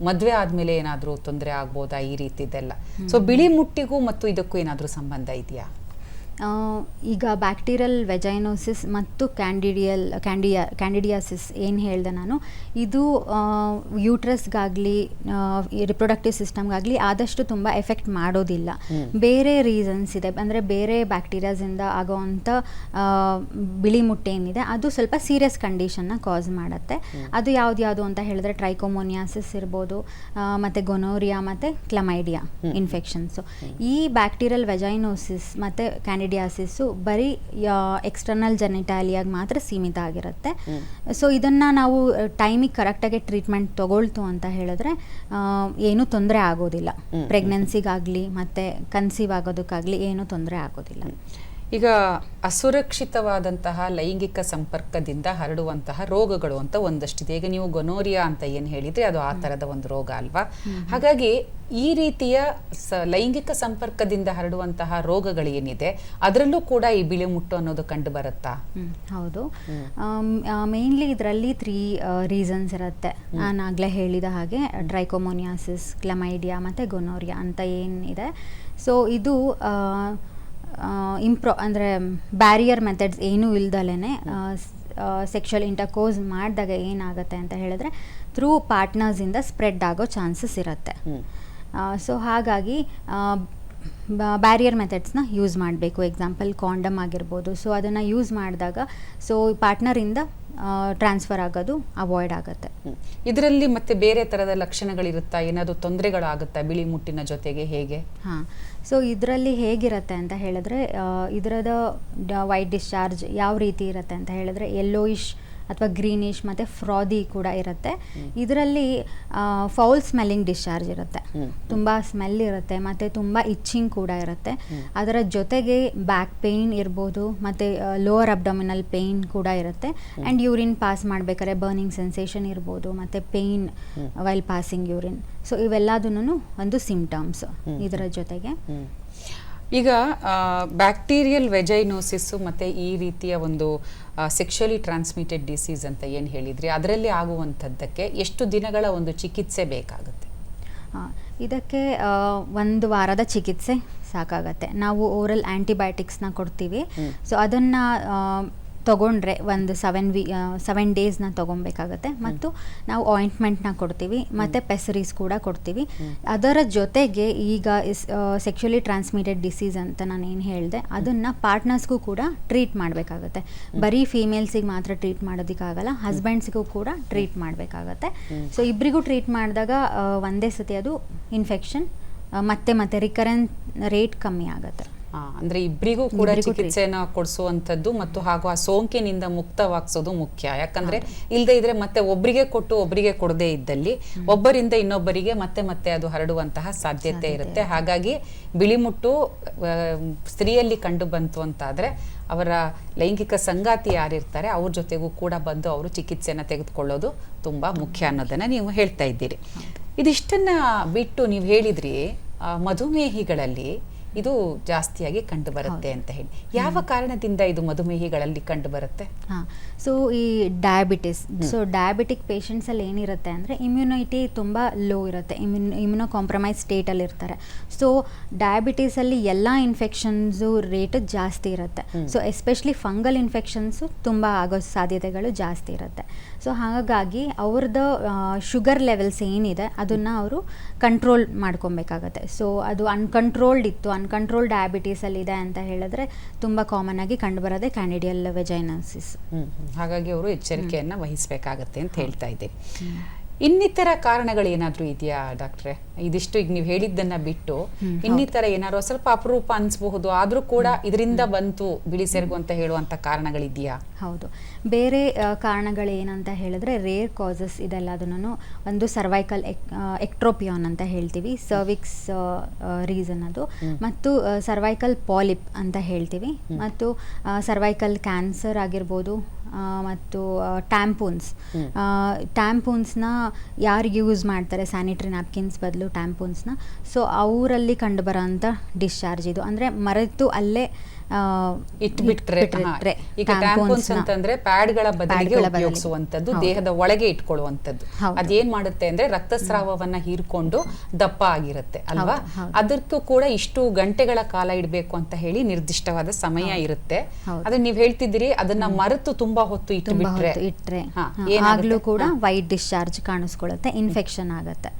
ಮದುವೆ ಆದಮೇಲೆ ಏನಾದರೂ ತೊಂದರೆ ಆಗ್ಬೋದಾ ಈ ರೀತಿದೆಲ್ಲ? ಸೊ ಬಿಳಿ ಮುಟ್ಟಿಗೂ ಮತ್ತು ಇದಕ್ಕೂ ಏನಾದರೂ ಸಂಬಂಧ ಇದೆಯಾ? ಈಗ ಬ್ಯಾಕ್ಟೀರಿಯಲ್ ವೆಜೈನೋಸಿಸ್ ಮತ್ತು ಕ್ಯಾಂಡಿಡಿಯಲ್ ಕ್ಯಾಂಡಿಯಾ ಕ್ಯಾಂಡಿಡಿಯಾಸಿಸ್ ಏನು ಹೇಳಿದೆ ನಾನು? ಇದು ಯೂಟ್ರಸ್ಗಾಗಲಿ ರಿಪ್ರೊಡಕ್ಟಿವ್ ಸಿಸ್ಟಮ್ಗಾಗಲಿ ಆದಷ್ಟು ತುಂಬ ಎಫೆಕ್ಟ್ ಮಾಡೋದಿಲ್ಲ. ಬೇರೆ ರೀಸನ್ಸ್ ಇದೆ. ಅಂದರೆ ಬೇರೆ ಬ್ಯಾಕ್ಟೀರಿಯಾಸಿಂದ ಆಗೋವಂಥ ಬಿಳಿ ಮುಟ್ಟೆ ಏನಿದೆ ಅದು ಸ್ವಲ್ಪ ಸೀರಿಯಸ್ ಕಂಡೀಷನ್ನ ಕಾಸ್ ಮಾಡುತ್ತೆ. ಅದು ಯಾವ್ದು ಯಾವುದು ಅಂತ ಹೇಳಿದ್ರೆ ಟ್ರೈಕೋಮೋನಿಯಾಸಿಸ್ ಇರ್ಬೋದು ಮತ್ತು ಗೊನೋರಿಯಾ ಮತ್ತು ಕ್ಲಮೈಡಿಯಾ ಇನ್ಫೆಕ್ಷನ್ಸು ಈ ಬ್ಯಾಕ್ಟೀರಿಯಲ್ ವೆಜೈನೋಸಿಸ್ ಮತ್ತು ಕ್ಯಾಂಡಿಡಿಯಾಸಿಸ್ಸು ಬರೀ ಎಕ್ಸ್ಟರ್ನಲ್ ಜೆನಿಟಾಲಿಯಾಗಿ ಮಾತ್ರ ಸೀಮಿತ ಆಗಿರುತ್ತೆ. ಸೊ ಇದನ್ನು ನಾವು ಟೈಮಿಗೆ ಕರೆಕ್ಟಾಗಿ ಟ್ರೀಟ್ಮೆಂಟ್ ತಗೊಳ್ತು ಅಂತ ಹೇಳಿದ್ರೆ ಏನೂ ತೊಂದರೆ ಆಗೋದಿಲ್ಲ. ಪ್ರೆಗ್ನೆನ್ಸಿಗಾಗಲಿ ಮತ್ತು ಕನ್ಸೀವ್ ಆಗೋದಕ್ಕಾಗಲಿ ಏನೂ ತೊಂದರೆ ಆಗೋದಿಲ್ಲ. ಈಗ ಅಸುರಕ್ಷಿತವಾದಂತಹ ಲೈಂಗಿಕ ಸಂಪರ್ಕದಿಂದ ಹರಡುವಂತಹ ರೋಗಗಳು ಅಂತ ಒಂದಷ್ಟಿದೆ. ಈಗ ನೀವು ಗೊನೋರಿಯಾ ಅಂತ ಏನು ಹೇಳಿದ್ರೆ ಅದು ಆ ಥರದ ಒಂದು ರೋಗ ಅಲ್ವಾ? ಹಾಗಾಗಿ ಈ ರೀತಿಯ ಸ ಲೈಂಗಿಕ ಸಂಪರ್ಕದಿಂದ ಹರಡುವಂತಹ ರೋಗಗಳು ಏನಿದೆ ಅದರಲ್ಲೂ ಕೂಡ ಈ ಬಿಳಿ ಮುಟ್ಟು ಅನ್ನೋದು ಕಂಡು ಬರುತ್ತಾ ಹೌದು. ಮೇನ್ಲಿ ಇದರಲ್ಲಿ ತ್ರೀ ರೀಸನ್ಸ್ ಇರುತ್ತೆ. ನಾನು ಆಗಲೇ ಹೇಳಿದ ಹಾಗೆ ಡ್ರೈಕೋಮೋನಿಯಾಸಿಸ್ ಕ್ಲಮೈಡಿಯಾ ಮತ್ತು ಗೊನೋರಿಯಾ ಅಂತ ಏನಿದೆ. ಸೊ ಇದು ಇಂಪ್ರೋ ಅಂದರೆ ಬ್ಯಾರಿಯರ್ ಮೆಥಡ್ಸ್ ಏನೂ ಇಲ್ದಲೇ ಸೆಕ್ಷುವಲ್ ಇಂಟರ್ಕೋಸ್ ಮಾಡಿದಾಗ ಏನಾಗುತ್ತೆ ಅಂತ ಹೇಳಿದ್ರೆ ಥ್ರೂ ಪಾರ್ಟ್ನರ್ಸಿಂದ ಸ್ಪ್ರೆಡ್ ಆಗೋ ಚಾನ್ಸಸ್ ಇರುತ್ತೆ. ಸೊ ಹಾಗಾಗಿ ಬ್ಯಾರಿಯರ್ ಮೆಥಡ್ಸ್ನ ಯೂಸ್ ಮಾಡಬೇಕು. ಎಕ್ಸಾಂಪಲ್ ಕಾಂಡಮ್ ಆಗಿರ್ಬೋದು. ಸೊ ಅದನ್ನು ಯೂಸ್ ಮಾಡಿದಾಗ ಸೊ ಪಾರ್ಟ್ನರಿಂದ ಟ್ರಾನ್ಸ್ಫರ್ ಆಗೋದು ಅವಾಯ್ಡ್ ಆಗುತ್ತೆ. ಇದರಲ್ಲಿ ಮತ್ತೆ ಬೇರೆ ಥರದ ಲಕ್ಷಣಗಳಿರುತ್ತಾ? ಏನಾದರೂ ತೊಂದರೆಗಳಾಗುತ್ತಾ ಬಿಳಿ ಮುಟ್ಟಿನ ಜೊತೆಗೆ ಹೇಗೆ? ಹಾಂ. ಸೊ ಇದರಲ್ಲಿ ಹೇಗಿರುತ್ತೆ ಅಂತ ಹೇಳಿದ್ರೆ ಇದರದ ವೈಟ್ ಡಿಸ್ಚಾರ್ಜ್ ಯಾವ ರೀತಿ ಇರುತ್ತೆ ಅಂತ ಹೇಳಿದ್ರೆ ಯೆಲ್ಲೋಯಿಶ್ ಅಥವಾ ಗ್ರೀನಿಶ್ ಮತ್ತು ಫ್ರಾದಿ ಕೂಡ ಇರುತ್ತೆ. ಇದರಲ್ಲಿ ಫೌಲ್ ಸ್ಮೆಲ್ಲಿಂಗ್ ಡಿಸ್ಚಾರ್ಜ್ ಇರುತ್ತೆ. ತುಂಬ ಸ್ಮೆಲ್ ಇರುತ್ತೆ ಮತ್ತು ತುಂಬ ಇಚ್ಚಿಂಗ್ ಕೂಡ ಇರುತ್ತೆ. ಅದರ ಜೊತೆಗೆ ಬ್ಯಾಕ್ ಪೇಯ್ನ್ ಇರ್ಬೋದು ಮತ್ತು ಲೋವರ್ ಅಬ್ಡಮಿನಲ್ ಪೇಯ್ನ್ ಕೂಡ ಇರುತ್ತೆ. ಆ್ಯಂಡ್ ಯೂರಿನ್ ಪಾಸ್ ಮಾಡ್ಬೇಕಾದ್ರೆ ಬರ್ನಿಂಗ್ ಸೆನ್ಸೇಷನ್ ಇರ್ಬೋದು ಮತ್ತು pain while passing urine so ಇವೆಲ್ಲದೂ ಒಂದು ಸಿಮ್ಟಮ್ಸ್ ಇದರ ಜೊತೆಗೆ. ಈಗ ಬ್ಯಾಕ್ಟೀರಿಯಲ್ ವೆಜೈನೋಸಿಸ್ ಮತ್ತು ಈ ರೀತಿಯ ಒಂದು ಸೆಕ್ಷುಲಿ ಟ್ರಾನ್ಸ್ಮಿಟೆಡ್ ಡಿಸೀಸ್ ಅಂತ ಏನು ಹೇಳಿದ್ರಿ? ಅದರಲ್ಲಿ ಆಗುವಂಥದ್ದಕ್ಕೆ ಎಷ್ಟು ದಿನಗಳ ಒಂದು ಚಿಕಿತ್ಸೆ ಬೇಕಾಗುತ್ತೆ? ಇದಕ್ಕೆ ಒಂದು ವಾರದ ಚಿಕಿತ್ಸೆ ಸಾಕಾಗತ್ತೆ. ನಾವು ಓರಲ್ ಆ್ಯಂಟಿಬಯೋಟಿಕ್ಸ್ನ ಕೊಡ್ತೀವಿ. ಸೊ ಅದನ್ನು ತಗೊಂಡ್ರೆ ಒಂದು ಸೆವೆನ್ ವಿ ಸೆವೆನ್ ಡೇಸ್ನ ತೊಗೊಬೇಕಾಗತ್ತೆ. ಮತ್ತು ನಾವು ಆಯಿಂಟ್ಮೆಂಟ್ನ ಕೊಡ್ತೀವಿ ಮತ್ತು ಪೆಸರೀಸ್ ಕೂಡ ಕೊಡ್ತೀವಿ. ಅದರ ಜೊತೆಗೆ ಈಗ ಸೆಕ್ಷುಲಿ ಟ್ರಾನ್ಸ್ಮಿಟೆಡ್ ಡಿಸೀಸ್ ಅಂತ ನಾನು ಏನು ಹೇಳಿದೆ ಅದನ್ನು ಪಾರ್ಟ್ನರ್ಸ್ಗೂ ಕೂಡ ಟ್ರೀಟ್ ಮಾಡಬೇಕಾಗತ್ತೆ. ಬರೀ ಫೀಮೇಲ್ಸಿಗೆ ಮಾತ್ರ ಟ್ರೀಟ್ ಮಾಡೋದಕ್ಕಾಗಲ್ಲ ಹಸ್ಬೆಂಡ್ಸ್ಗೂ ಕೂಡ ಟ್ರೀಟ್ ಮಾಡಬೇಕಾಗತ್ತೆ. ಸೊ ಇಬ್ಬರಿಗೂ ಟ್ರೀಟ್ ಮಾಡಿದಾಗ ಒಂದೇ ಸತಿ ಅದು ಇನ್ಫೆಕ್ಷನ್ ಮತ್ತೆ ಮತ್ತೆ ರಿಕರೆನ್ ರೇಟ್ ಕಮ್ಮಿ ಆಗುತ್ತೆ. ಅಂದ್ರೆ ಇಬ್ಬರಿಗೂ ಕೂಡ ಚಿಕಿತ್ಸೆನ ಕೊಡಿಸುವಂಥದ್ದು ಮತ್ತು ಹಾಗೂ ಆ ಸೋಂಕಿನಿಂದ ಮುಕ್ತವಾಗಿಸೋದು ಮುಖ್ಯ. ಯಾಕಂದ್ರೆ ಇಲ್ಲದೆ ಇದ್ರೆ ಮತ್ತೆ ಒಬ್ಬರಿಗೆ ಕೊಟ್ಟು ಒಬ್ಬರಿಗೆ ಕೊಡದೇ ಇದ್ದಲ್ಲಿ ಒಬ್ಬರಿಂದ ಇನ್ನೊಬ್ಬರಿಗೆ ಮತ್ತೆ ಮತ್ತೆ ಅದು ಹರಡುವಂತಹ ಸಾಧ್ಯತೆ ಇರುತ್ತೆ. ಹಾಗಾಗಿ ಬಿಳಿಮುಟ್ಟು ಸ್ತ್ರೀಯಲ್ಲಿ ಕಂಡು ಬಂತು ಅಂತಾದ್ರೆ ಅವರ ಲೈಂಗಿಕ ಸಂಗಾತಿ ಯಾರಿರ್ತಾರೆ ಅವ್ರ ಜೊತೆಗೂ ಕೂಡ ಬಂದು ಅವರು ಚಿಕಿತ್ಸೆನ ತೆಗೆದುಕೊಳ್ಳೋದು ತುಂಬಾ ಮುಖ್ಯ ಅನ್ನೋದನ್ನ ನೀವು ಹೇಳ್ತಾ ಇದ್ದೀರಿ. ಇದಿಷ್ಟನ್ನ ಬಿಟ್ಟು ನೀವು ಹೇಳಿದ್ರಿ ಮಧುಮೇಹಿಗಳಲ್ಲಿ ಇದು ಜಾಸ್ತಿಯಾಗಿ ಕಂಡು ಬರುತ್ತೆ ಅಂತ ಹೇಳಿ. ಯಾವ ಕಾರಣದಿಂದ ಇದು ಮಧುಮೇಹಿಗಳಲ್ಲಿ ಕಂಡು ಬರುತ್ತೆ ಹಾಂ ಸೊ ಈ ಡಯಾಬಿಟಿಸ್ ಸೊ ಡಯಾಬಿಟಿಕ್ ಪೇಷಂಟ್ಸಲ್ಲಿ ಏನಿರುತ್ತೆ ಅಂದರೆ ಇಮ್ಯುನಿಟಿ ತುಂಬ ಲೋ ಇರುತ್ತೆ. ಇಮ್ಯುನ್ ಇಮ್ಯುನೋ ಕಾಂಪ್ರಮೈಸ್ ಸ್ಟೇಟಲ್ಲಿ ಇರ್ತಾರೆ. ಸೊ ಡಯಾಬಿಟೀಸಲ್ಲಿ ಎಲ್ಲ ಇನ್ಫೆಕ್ಷನ್ಸು ರೇಟ್ ಜಾಸ್ತಿ ಇರುತ್ತೆ. ಸೊ ಎಸ್ಪೆಷಲಿ ಫಂಗಲ್ ಇನ್ಫೆಕ್ಷನ್ಸು ತುಂಬ ಆಗೋ ಸಾಧ್ಯತೆಗಳು ಜಾಸ್ತಿ ಇರುತ್ತೆ. ಸೊ ಹಾಗಾಗಿ ಅವ್ರದ್ದು ಶುಗರ್ ಲೆವೆಲ್ಸ್ ಏನಿದೆ ಅದನ್ನು ಅವರು ಕಂಟ್ರೋಲ್ ಮಾಡ್ಕೊಬೇಕಾಗತ್ತೆ. ಸೊ ಅದು ಅನ್ಕಂಟ್ರೋಲ್ಡ್ ಇತ್ತು ಅನ್ಕಂಟ್ರೋಲ್ ಡಯಾಬಿಟೀಸಲ್ಲಿ ಇದೆ ಅಂತ ಹೇಳಿದ್ರೆ ತುಂಬ ಕಾಮನ್ ಆಗಿ ಕಂಡುಬರೋದೇ ಕ್ಯಾಂಡಿಡಿಯಲ್ ವೆಜೈನಸಿಸ್ ಹಾಗಾಗಿ ಅವರು ಎಚ್ಚರಿಕೆಯನ್ನ ವಹಿಸಬೇಕಾಗತ್ತೆ ಅಂತ ಹೇಳ್ತಾ ಇದ್ದೀರಿ ಇನ್ನಿತರ ಕಾರಣಗಳು ಏನಾದರೂ ಇದೆಯಾ ಡಾಕ್ಟ್ರೆ? ಇದಿಷ್ಟು ಈಗ ನೀವು ಹೇಳಿದ್ದನ್ನ ಬಿಟ್ಟು ಇನ್ನಿತರ ಏನಾದ್ರು ಸ್ವಲ್ಪ ಅಪರೂಪ ಅನಿಸಬಹುದು ಆದ್ರೂ ಕೂಡ ಇದರಿಂದ ಬಂತು ಬಿಳಿ ಸೆರಗು ಅಂತ ಹೇಳುವಂತ ಕಾರಣಗಳಿದೆಯಾ? ಹೌದು. ಬೇರೆ ಕಾರಣಗಳು ಕಾರಣಗಳೇನಂತ ಹೇಳಿದ್ರೆ ರೇರ್ ಕಾಸಸ್ ಇದೆಲ್ಲದನ್ನು ಒಂದು ಸರ್ವೈಕಲ್ ಎಕ್ಟ್ರೋಪಿಯಾನ್ ಅಂತ ಹೇಳ್ತೀವಿ. ಸರ್ವಿಕ್ಸ್ ರೀಸನ್ ಅದು. ಮತ್ತು ಸರ್ವೈಕಲ್ ಪಾಲಿಪ್ ಅಂತ ಹೇಳ್ತೀವಿ. ಮತ್ತು ಸರ್ವೈಕಲ್ ಕ್ಯಾನ್ಸರ್ ಆಗಿರ್ಬೋದು ಮತ್ತು ಟ್ಯಾಂಪೂನ್ಸ್ ಟ್ಯಾಂಪೂನ್ಸ್ನ ಯಾರು ಯೂಸ್ ಮಾಡ್ತಾರೆ? ಸ್ಯಾನಿಟರಿ ನ್ಯಾಪ್ಕಿನ್ಸ್ ಬದಲು ಟ್ಯಾಂಪೂನ್ಸ್ನ ಸೊ ಅವರಲ್ಲಿ ಕಂಡುಬರೋಂಥ ಡಿಸ್ಚಾರ್ಜ್ ಇದು. ಅಂದರೆ ಮರೆತು ಅಲ್ಲೇ ಇಟ್ಬಿಟ್ರೆ. ಈಗ ಟ್ಯಾಂಪೋನ್ಸ್ ಅಂತಂದ್ರೆ ಪ್ಯಾಡ್ಗಳ ಬದಲಿಗೆ. ಉಪಯೋಗಿಸುವಂತದ್ದು ಹೌದು. ದೇಹದ ಒಳಗೆ ಇಟ್ಕೊಳ್ಳುವಂತದ್ದು. ಅದೇನ್ ಮಾಡುತ್ತೆ ಅಂದ್ರೆ ರಕ್ತಸ್ರಾವವನ್ನ ಹೀರ್ಕೊಂಡು ದಪ್ಪ ಆಗಿರುತ್ತೆ ಅಲ್ವಾ. ಅದಕ್ಕೂ ಕೂಡ ಇಷ್ಟು ಗಂಟೆಗಳ ಕಾಲ ಇಡಬೇಕು ಅಂತ ಹೇಳಿ ನಿರ್ದಿಷ್ಟವಾದ ಸಮಯ ಇರುತ್ತೆ. ಅದನ್ನ ನೀವ್ ಹೇಳ್ತಿದ್ದೀರಿ ಅದನ್ನ ಮರೆತು ತುಂಬಾ ಹೊತ್ತು ಇಟ್ಬಿಟ್ರೆ ಇಟ್ರೆ ಏನಾಗ್ಲೂ ಕೂಡ. ವೈಟ್ ಡಿಸ್ಚಾರ್ಜ್ ಕಾಣಿಸ್ಕೊಳ್ಳುತ್ತೆ ಇನ್ಫೆಕ್ಷನ್ ಆಗುತ್ತೆ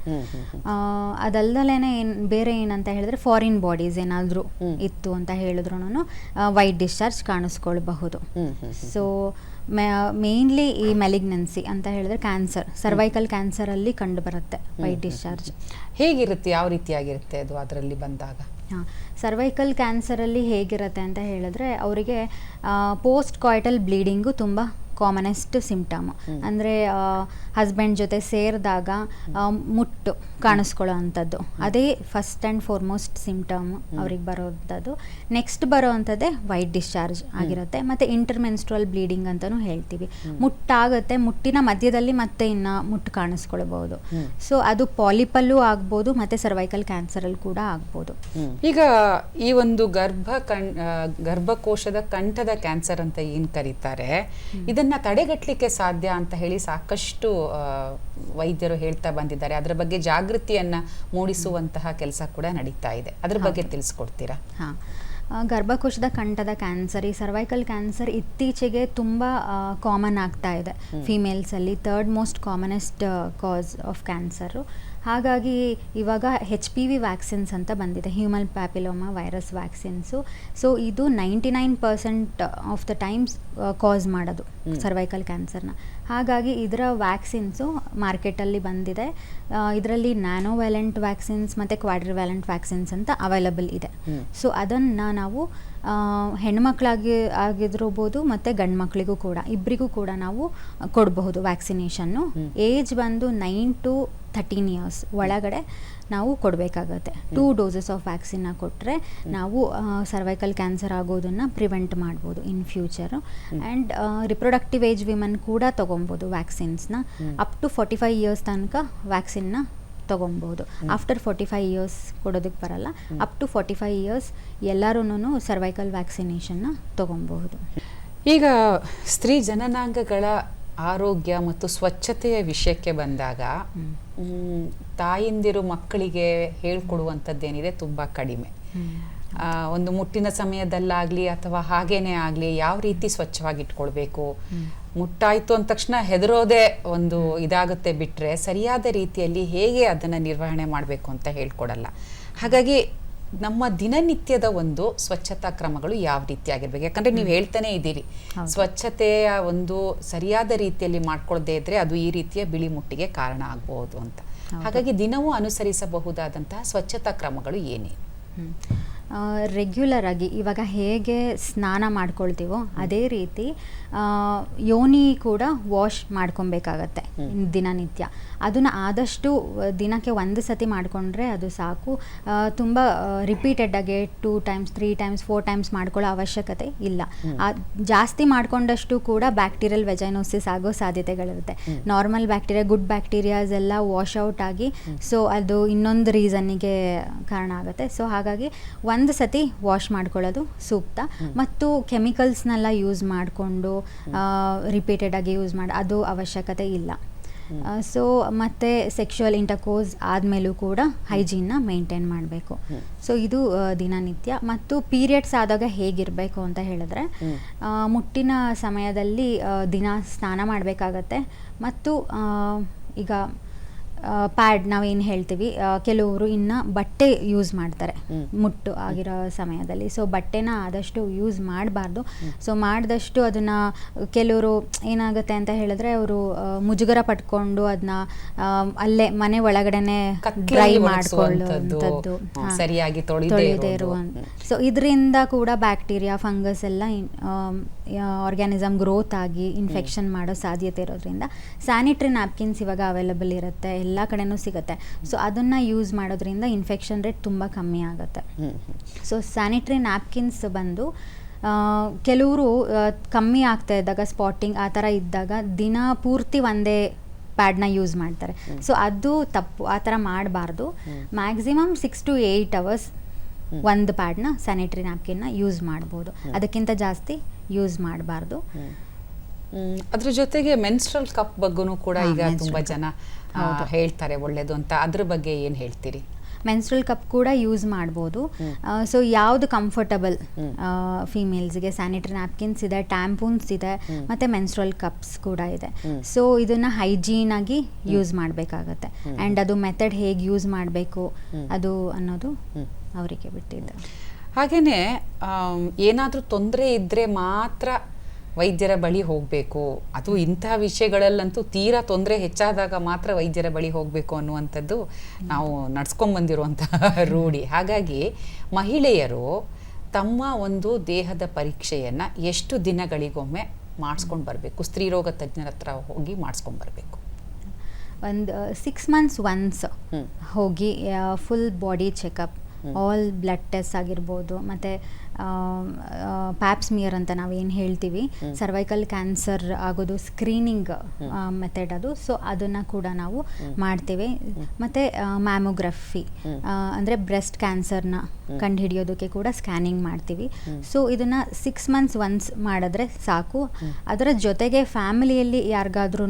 ಅದಲ್ದಲೇನೆ ಏನ್ ಬೇರೆ ಏನಂತ ಹೇಳಿದ್ರೆ ಫಾರಿನ್ ಬಾಡೀಸ್ ಏನಾದ್ರೂ ಇತ್ತು ಅಂತ ಹೇಳಿದ್ರು ವೈಟ್ ಡಿಸ್ಚಾರ್ಜ್ ಕಾಣಿಸ್ಕೊಳ್ಬಹುದು. ಸೊ ಮೇನ್ಲಿ ಈ ಮೆಲಿಗ್ನೆನ್ಸಿ ಅಂತ ಹೇಳಿದ್ರೆ ಕ್ಯಾನ್ಸರ್ ಸರ್ವೈಕಲ್ ಕ್ಯಾನ್ಸರಲ್ಲಿ ಕಂಡು ಬರುತ್ತೆ ವೈಟ್ ಡಿಸ್ಚಾರ್ಜ್ ಹೇಗಿರುತ್ತೆ ಯಾವ ರೀತಿಯಾಗಿರುತ್ತೆ ಅದು ಅದರಲ್ಲಿ ಬಂದಾಗ? ಸರ್ವೈಕಲ್ ಸರ್ವೈಕಲ್ ಕ್ಯಾನ್ಸರಲ್ಲಿ ಹೇಗಿರುತ್ತೆ ಅಂತ ಹೇಳಿದ್ರೆ ಅವರಿಗೆ ಪೋಸ್ಟ್ ಕ್ವಾಯಿಟಲ್ ಬ್ಲೀಡಿಂಗು ತುಂಬ ಕಾಮನೆಸ್ಟ್ ಸಿಂಪ್ಟಮ್ ಅಂದರೆ ಹಸ್ಬೆಂಡ್ ಜೊತೆ ಸೇರಿದಾಗ ಮುಟ್ಟು ಕಾಣಿಸ್ಕೊಳ್ಳೋ ಅಂಥದ್ದು ಅದೇ ಫಸ್ಟ್ ಆ್ಯಂಡ್ ಫಾರ್ಮೋಸ್ಟ್ ಸಿಂಪ್ಟಮ್ ಅವ್ರಿಗೆ ಬರೋಂಥದ್ದು ನೆಕ್ಸ್ಟ್ ಬರೋ ಅಂಥದ್ದೇ ವೈಟ್ ಡಿಸ್ಚಾರ್ಜ್ ಆಗಿರುತ್ತೆ. ಮತ್ತು ಇಂಟರ್ಮೆನ್ಸ್ಟ್ರಲ್ ಬ್ಲೀಡಿಂಗ್ ಅಂತಲೂ ಹೇಳ್ತೀವಿ. ಮುಟ್ಟಾಗುತ್ತೆ ಮುಟ್ಟಿನ ಮಧ್ಯದಲ್ಲಿ ಮತ್ತೆ ಇನ್ನು ಮುಟ್ಟು ಕಾಣಿಸ್ಕೊಳ್ಬೋದು ಹ್ಮ್. ಸೊ ಅದು ಪಾಲಿಪಲ್ಲೂ ಆಗ್ಬೋದು ಮತ್ತು ಸರ್ವೈಕಲ್ ಕ್ಯಾನ್ಸರಲ್ಲಿ ಕೂಡ ಆಗ್ಬೋದು. ಈಗ ಈ ಒಂದು ಗರ್ಭ ಕಣ್ ಗರ್ಭಕೋಶದ ಕಂಠದ ಕ್ಯಾನ್ಸರ್ ಅಂತ ಏನು ಕರೀತಾರೆ? ಇದನ್ನ ತಡೆಗಟ್ಟಲಿಕ್ಕೆ ಸಾಧ್ಯ ಅಂತ ಹೇಳಿ ಸಾಕಷ್ಟು ವೈದ್ಯರು ಹೇಳ್ತಾ ಬಂದಿದ್ದಾರೆ. ಅದರ ಬಗ್ಗೆ ಜಾಗೃತಿಯನ್ನ ಮೂಡಿಸುವಂತಹ ಕೆಲಸ ಕೂಡ ನಡೀತಾ ಇದೆ. ಅದ್ರ ಬಗ್ಗೆ ತಿಳಿಸ್ಕೊಡ್ತೀರಾ? ಹಾಂ. ಗರ್ಭಕೋಶದ ಕಂಠದ ಕ್ಯಾನ್ಸರ್ ಈ ಸರ್ವೈಕಲ್ ಕ್ಯಾನ್ಸರ್ ಇತ್ತೀಚೆಗೆ ತುಂಬ ಕಾಮನ್ ಆಗ್ತಾ ಇದೆ. ಫಿಮೇಲ್ಸಲ್ಲಿ third most commonest cause of cancer ಹಾಗಾಗಿ ಇವಾಗ ಹೆಚ್ ಪಿ ವಿ ವ್ಯಾಕ್ಸಿನ್ಸ್ ಅಂತ ಬಂದಿದೆ human papilloma virus vaccines so ಇದು ninety nine percent of the times cause ಮಾಡೋದು ಸರ್ವೈಕಲ್ ಕ್ಯಾನ್ಸರ್ನ ಹಾಗಾಗಿ ಇದರ ವ್ಯಾಕ್ಸಿನ್ಸು ಮಾರ್ಕೆಟಲ್ಲಿ ಬಂದಿದೆ. ಇದರಲ್ಲಿ ನ್ಯಾನೋವ್ಯಾಲೆಂಟ್ ವ್ಯಾಕ್ಸಿನ್ಸ್ ಮತ್ತು ಕ್ವಾಡ್ರಿವ್ಯಾಲೆಂಟ್ ವ್ಯಾಕ್ಸಿನ್ಸ್ ಅಂತ ಅವೈಲಬಲ್ ಇದೆ. ಸೊ ಅದನ್ನು ನಾವು ಹೆಣ್ಮಕ್ಳಾಗಿ ಆಗಿದ್ರಬೋದು ಮತ್ತು ಗಂಡು ಮಕ್ಕಳಿಗೂ ಕೂಡ ಇಬ್ಬರಿಗೂ ಕೂಡ ನಾವು ಕೊಡಬಹುದು ವ್ಯಾಕ್ಸಿನೇಷನ್ನು ಏಜ್ ಬಂದು ನೈನ್ ಟು ಥರ್ಟೀನ್ ಇಯರ್ಸ್ ಒಳಗಡೆ ನಾವು ಕೊಡಬೇಕಾಗತ್ತೆ. ಟೂ ಡೋಸಸ್ ಆಫ್ ವ್ಯಾಕ್ಸಿನ್ನ ಕೊಟ್ಟರೆ ನಾವು ಸರ್ವೈಕಲ್ ಕ್ಯಾನ್ಸರ್ ಆಗೋದನ್ನು ಪ್ರಿವೆಂಟ್ ಮಾಡ್ಬೋದು in future and reproductive age women ಕೂಡ ತೊಗೊಬೋದು ವ್ಯಾಕ್ಸಿನ್ಸ್ನ up to forty five years ತನಕ ವ್ಯಾಕ್ಸಿನ್ನ ತೊಗೊಬೋದು ಆಫ್ಟರ್ ಫಾರ್ಟಿ ಫೈವ್ ಇಯರ್ಸ್ ಕೊಡೋದಕ್ಕೆ ಬರಲ್ಲ. Up to forty five years ಎಲ್ಲರೂ ಸರ್ವೈಕಲ್ ವ್ಯಾಕ್ಸಿನೇಷನ್ನ ತೊಗೊಬಹುದು ಈಗ ಸ್ತ್ರೀ ಜನನಾಂಗಗಳ ಆರೋಗ್ಯ ಮತ್ತು ಸ್ವಚ್ಛತೆಯ ವಿಷಯಕ್ಕೆ ಬಂದಾಗ ತಾಯಿಂದಿರು ಮಕ್ಕಳಿಗೆ ಹೇಳ್ಕೊಡುವಂಥದ್ದೇನಿದೆ ತುಂಬ ಕಡಿಮೆ. ಒಂದು ಮುಟ್ಟಿನ ಸಮಯದಲ್ಲಾಗಲಿ ಅಥವಾ ಹಾಗೇನೆ ಆಗಲಿ ಯಾವ ರೀತಿ ಸ್ವಚ್ಛವಾಗಿ ಮುಟ್ಟಾಯಿತು ಮುಟ್ಟಾಯ್ತು ಅಂದ ತಕ್ಷಣ ಹೆದರೋದೇ ಒಂದು ಇದಾಗುತ್ತೆ ಬಿಟ್ಟರೆ ಸರಿಯಾದ ರೀತಿಯಲ್ಲಿ ಹೇಗೆ ಅದನ್ನು ನಿರ್ವಹಣೆ ಮಾಡಬೇಕು ಅಂತ ಹೇಳ್ಕೊಡಲ್ಲ. ಹಾಗಾಗಿ ನಮ್ಮ ದಿನನಿತ್ಯದ ಒಂದು ಸ್ವಚ್ಛತಾ ಕ್ರಮಗಳು ಯಾವ ರೀತಿಯಾಗಿರ್ಬೇಕು? ಯಾಕಂದ್ರೆ ನೀವು ಹೇಳ್ತಾನೆ ಇದ್ದೀರಿ. ಸ್ವಚ್ಛತೆಯ ಒಂದು ಸರಿಯಾದ ರೀತಿಯಲ್ಲಿ ಮಾಡ್ಕೊಳ್ದೇ ಇದ್ರೆ ಅದು ಈ ರೀತಿಯ ಬಿಳಿ ಮುಟ್ಟಿಗೆ ಕಾರಣ ಆಗಬಹುದು ಅಂತ. ಹಾಗಾಗಿ ದಿನವೂ ಅನುಸರಿಸಬಹುದಾದಂತಹ ಸ್ವಚ್ಛತಾ ಕ್ರಮಗಳು ಏನೇ? ರೆಗ್ಯುಲರ್ ಆಗಿ ಇವಾಗ ಹೇಗೆ ಸ್ನಾನ ಮಾಡ್ಕೊಳ್ತೀವೋ ಅದೇ ರೀತಿ ಯೋನಿ ಕೂಡ ವಾಶ್ ಮಾಡ್ಕೊಬೇಕಾಗತ್ತೆ ದಿನನಿತ್ಯ. ಅದನ್ನು ಆದಷ್ಟು ದಿನಕ್ಕೆ ಒಂದು ಸತಿ ಮಾಡಿಕೊಂಡ್ರೆ ಅದು ಸಾಕು. ತುಂಬ ರಿಪೀಟೆಡ್ ಆಗಿ two times three times four times ಮಾಡ್ಕೊಳ್ಳೋ ಅವಶ್ಯಕತೆ ಇಲ್ಲ. ಜಾಸ್ತಿ ಮಾಡಿಕೊಂಡಷ್ಟು ಕೂಡ ಬ್ಯಾಕ್ಟೀರಿಯಲ್ ವೆಜೈನೋಸಿಸ್ ಆಗೋ ಸಾಧ್ಯತೆಗಳಿರುತ್ತೆ. ನಾರ್ಮಲ್ ಬ್ಯಾಕ್ಟೀರಿಯಾ ಗುಡ್ ಬ್ಯಾಕ್ಟೀರಿಯಾಸ್ ಎಲ್ಲ ವಾಶ್ ಔಟ್ ಆಗಿ ಸೊ ಅದು ಇನ್ನೊಂದು ರೀಸನ್ನಿಗೆ ಕಾರಣ ಆಗುತ್ತೆ. ಸೊ ಹಾಗಾಗಿ ಒಂದು ಸತಿ ವಾಶ್ ಮಾಡ್ಕೊಳ್ಳೋದು ಸೂಕ್ತ. ಮತ್ತು ಕೆಮಿಕಲ್ಸ್ನೆಲ್ಲ ಯೂಸ್ ಮಾಡಿಕೊಂಡು ರಿಪೀಟೆಡ್ ಆಗಿ ಯೂಸ್ ಮಾಡಿ ಅದು ಅವಶ್ಯಕತೆ ಇಲ್ಲ. ಸೊ ಮತ್ತೆ ಸೆಕ್ಷುವಲ್ ಇಂಟರ್ಕೋಸ್ ಆದಮೇಲೂ ಕೂಡ ಹೈಜೀನ್ನ ಮೇಂಟೈನ್ ಮಾಡಬೇಕು. ಸೊ ಇದು ದಿನನಿತ್ಯ. ಮತ್ತು ಪೀರಿಯಡ್ಸ್ ಆದಾಗ ಹೇಗಿರಬೇಕು ಅಂತ ಹೇಳಿದ್ರೆ ಮುಟ್ಟಿನ ಸಮಯದಲ್ಲಿ ದಿನ ಸ್ನಾನ ಮಾಡಬೇಕಾಗತ್ತೆ. ಮತ್ತು ಈಗ ಪ್ಯಾಡ್ ನಾವೇನು ಹೇಳ್ತೀವಿ? ಕೆಲವರು ಇನ್ನು ಬಟ್ಟೆ ಯೂಸ್ ಮಾಡ್ತಾರೆ. ಮುಟ್ಟು ಆಗಿರೋ ಸಮಯದಲ್ಲಿ. ಸೊ ಬಟ್ಟೆನ ಆದಷ್ಟು ಯೂಸ್ ಮಾಡಬಾರ್ದು. ಸೊ ಮಾಡಿದಷ್ಟು ಅದನ್ನು ಕೆಲವರು ಏನಾಗುತ್ತೆ ಅಂತ ಹೇಳಿದ್ರೆ ಅವರು ಮುಜುಗರ ಪಟ್ಕೊಂಡು ಅದನ್ನ ಅಲ್ಲೇ ಮನೆ ಒಳಗಡೆನೆ ಡ್ರೈ ಮಾಡಿಕೊಳ್ಳುವಂಥದ್ದು. ಸರಿಯಾಗಿ ತೊಳೆದೇ. ಇರುವಂಥ ಸೊ ಇದರಿಂದ ಕೂಡ ಬ್ಯಾಕ್ಟೀರಿಯಾ ಫಂಗಸ್ ಎಲ್ಲ ಆರ್ಗ್ಯಾನಿಸಮ್ ಗ್ರೋತ್ ಆಗಿ ಇನ್ಫೆಕ್ಷನ್ ಮಾಡೋ ಸಾಧ್ಯತೆ ಇರೋದ್ರಿಂದ ಸ್ಯಾನಿಟ್ರಿ ನ್ಯಾಪ್ಕಿನ್ಸ್ ಇವಾಗ ಅವೈಲಬಲ್ ಇರುತ್ತೆ. ಎಲ್ಲ ಕಡೆನೂ ಸಿಗುತ್ತೆ. ಸೊ ಅದನ್ನ ಯೂಸ್ ಮಾಡೋದ್ರಿಂದ ಇನ್ಫೆಕ್ಷನ್ ರೇಟ್ ತುಂಬ ಕಮ್ಮಿ ಆಗುತ್ತೆ. ಸೊ ಸ್ಯಾನಿಟರಿ ನ್ಯಾಪ್ಕಿನ್ಸ್ ಬಂದು ಕೆಲವರು ಕಮ್ಮಿ ಆಗ್ತಾ ಇದ್ದಾಗ ಸ್ಪಾಟಿಂಗ್ ಆ ಥರ ಇದ್ದಾಗ ದಿನ ಪೂರ್ತಿ ಒಂದೇ ಪ್ಯಾಡ್ನ ಯೂಸ್ ಮಾಡ್ತಾರೆ. ಸೊ ಅದು ತಪ್ಪು. ಆ ಥರ ಮಾಡಬಾರ್ದು. Maximum six to eight hours ಒಂದು ಪ್ಯಾಡ್ನ ಸ್ಯಾನಿಟ್ರಿ ನ್ಯಾಪ್ಕಿನ್ನ ಯೂಸ್ ಮಾಡ್ಬೋದು. ಅದಕ್ಕಿಂತ ಜಾಸ್ತಿ ಯೂಸ್ ಮಾಡಬಾರ್ದು. ಅದ್ರ ಜೊತೆಗೆ ಮೆನ್ಸ್ಟ್ರಲ್ ಕಪ್ ಬಗ್ಗೆನೂ ಕೂಡ ಈಗ ತುಂಬಾ ಜನ ಹೇಳ್ತಾರೆ ಒಳ್ಳೇದು ಅಂತ. ಅದ್ರ ಬಗ್ಗೆ ಏನ್ ಹೇಳ್ತೀರಿ? ಮೆನ್ಸ್ಟ್ರಲ್ ಕಪ್ ಕೂಡ ಯೂಸ್ ಮಾಡ್ಬೋದು. ಸೊ ಯಾವುದು ಕಂಫರ್ಟಬಲ್ ಫೀಮೇಲ್ಸ್ಗೆ ಸ್ಯಾನಿಟರಿ ನ್ಯಾಪ್ಕಿನ್ಸ್ ಇದೆ ಟ್ಯಾಂಪೂನ್ಸ್ ಇದೆ ಮತ್ತು ಮೆನ್ಸ್ಟ್ರಲ್ ಕಪ್ಸ್ ಕೂಡ ಇದೆ. ಸೊ ಇದನ್ನು ಹೈಜೀನ್ ಆಗಿ ಯೂಸ್ ಮಾಡಬೇಕಾಗತ್ತೆ. ಆ್ಯಂಡ್ ಅದು ಮೆಥಡ್ ಹೇಗೆ ಯೂಸ್ ಮಾಡಬೇಕು ಅದು ಅನ್ನೋದು ಅವರಿಗೆ ಬಿಟ್ಟಿದ್ದು. ಹಾಗೆಯೇ ಏನಾದರೂ ಏನಾದ್ರೂ ತೊಂದರೆ ಇದ್ದರೆ ಮಾತ್ರ ವೈದ್ಯರ ಬಳಿ ಹೋಗಬೇಕು. ಅದು ಇಂತಹ ವಿಷಯಗಳಲ್ಲಂತೂ ತೀರಾ ತೊಂದರೆ ಹೆಚ್ಚಾದಾಗ ಮಾತ್ರ ವೈದ್ಯರ ಬಳಿ ಹೋಗಬೇಕು ಅನ್ನುವಂಥದ್ದು ನಾವು ನಡ್ಸ್ಕೊಂಡ್ಬಂದಿರುವಂತಹ ರೂಢಿ. ಹಾಗಾಗಿ ಮಹಿಳೆಯರು ತಮ್ಮ ಒಂದು ದೇಹದ ಪರೀಕ್ಷೆಯನ್ನು ಎಷ್ಟು ದಿನಗಳಿಗೊಮ್ಮೆ ಮಾಡಿಸ್ಕೊಂಡು ಬರಬೇಕು? ಸ್ತ್ರೀರೋಗ ತಜ್ಞರ ಹತ್ರ ಹೋಗಿ ಮಾಡಿಸ್ಕೊಂಡು ಬರಬೇಕು. ಒಂದು ಸಿಕ್ಸ್ ಮಂತ್ಸ್ ಒನ್ಸ್ ಹೋಗಿ full body checkup all blood test ಆಗಿರ್ಬೋದು ಮತ್ತು ಪ್ಯಾಪ್ಸ್ಮಿಯರ್ ಅಂತ ನಾವೇನು ಹೇಳ್ತೀವಿ? ಸರ್ವೈಕಲ್ ಕ್ಯಾನ್ಸರ್ ಆಗೋದು ಸ್ಕ್ರೀನಿಂಗ್ ಮೆಥಡ್ ಅದು. ಸೊ ಅದನ್ನು ಕೂಡ ನಾವು ಮಾಡ್ತೇವೆ. ಮತ್ತು ಮ್ಯಾಮೋಗ್ರಫಿ ಅಂದರೆ ಬ್ರೆಸ್ಟ್ ಕ್ಯಾನ್ಸರ್ನ ಕಂಡುಹಿಡಿಯೋದಕ್ಕೆ ಕೂಡ ಸ್ಕ್ಯಾನಿಂಗ್ ಮಾಡ್ತೀವಿ. ಸೊ ಇದನ್ನು ಸಿಕ್ಸ್ ಮಂತ್ಸ್ ಒನ್ಸ್ ಮಾಡಿದ್ರೆ ಸಾಕು. ಅದರ ಜೊತೆಗೆ ಫ್ಯಾಮಿಲಿಯಲ್ಲಿ ಯಾರಿಗಾದ್ರೂ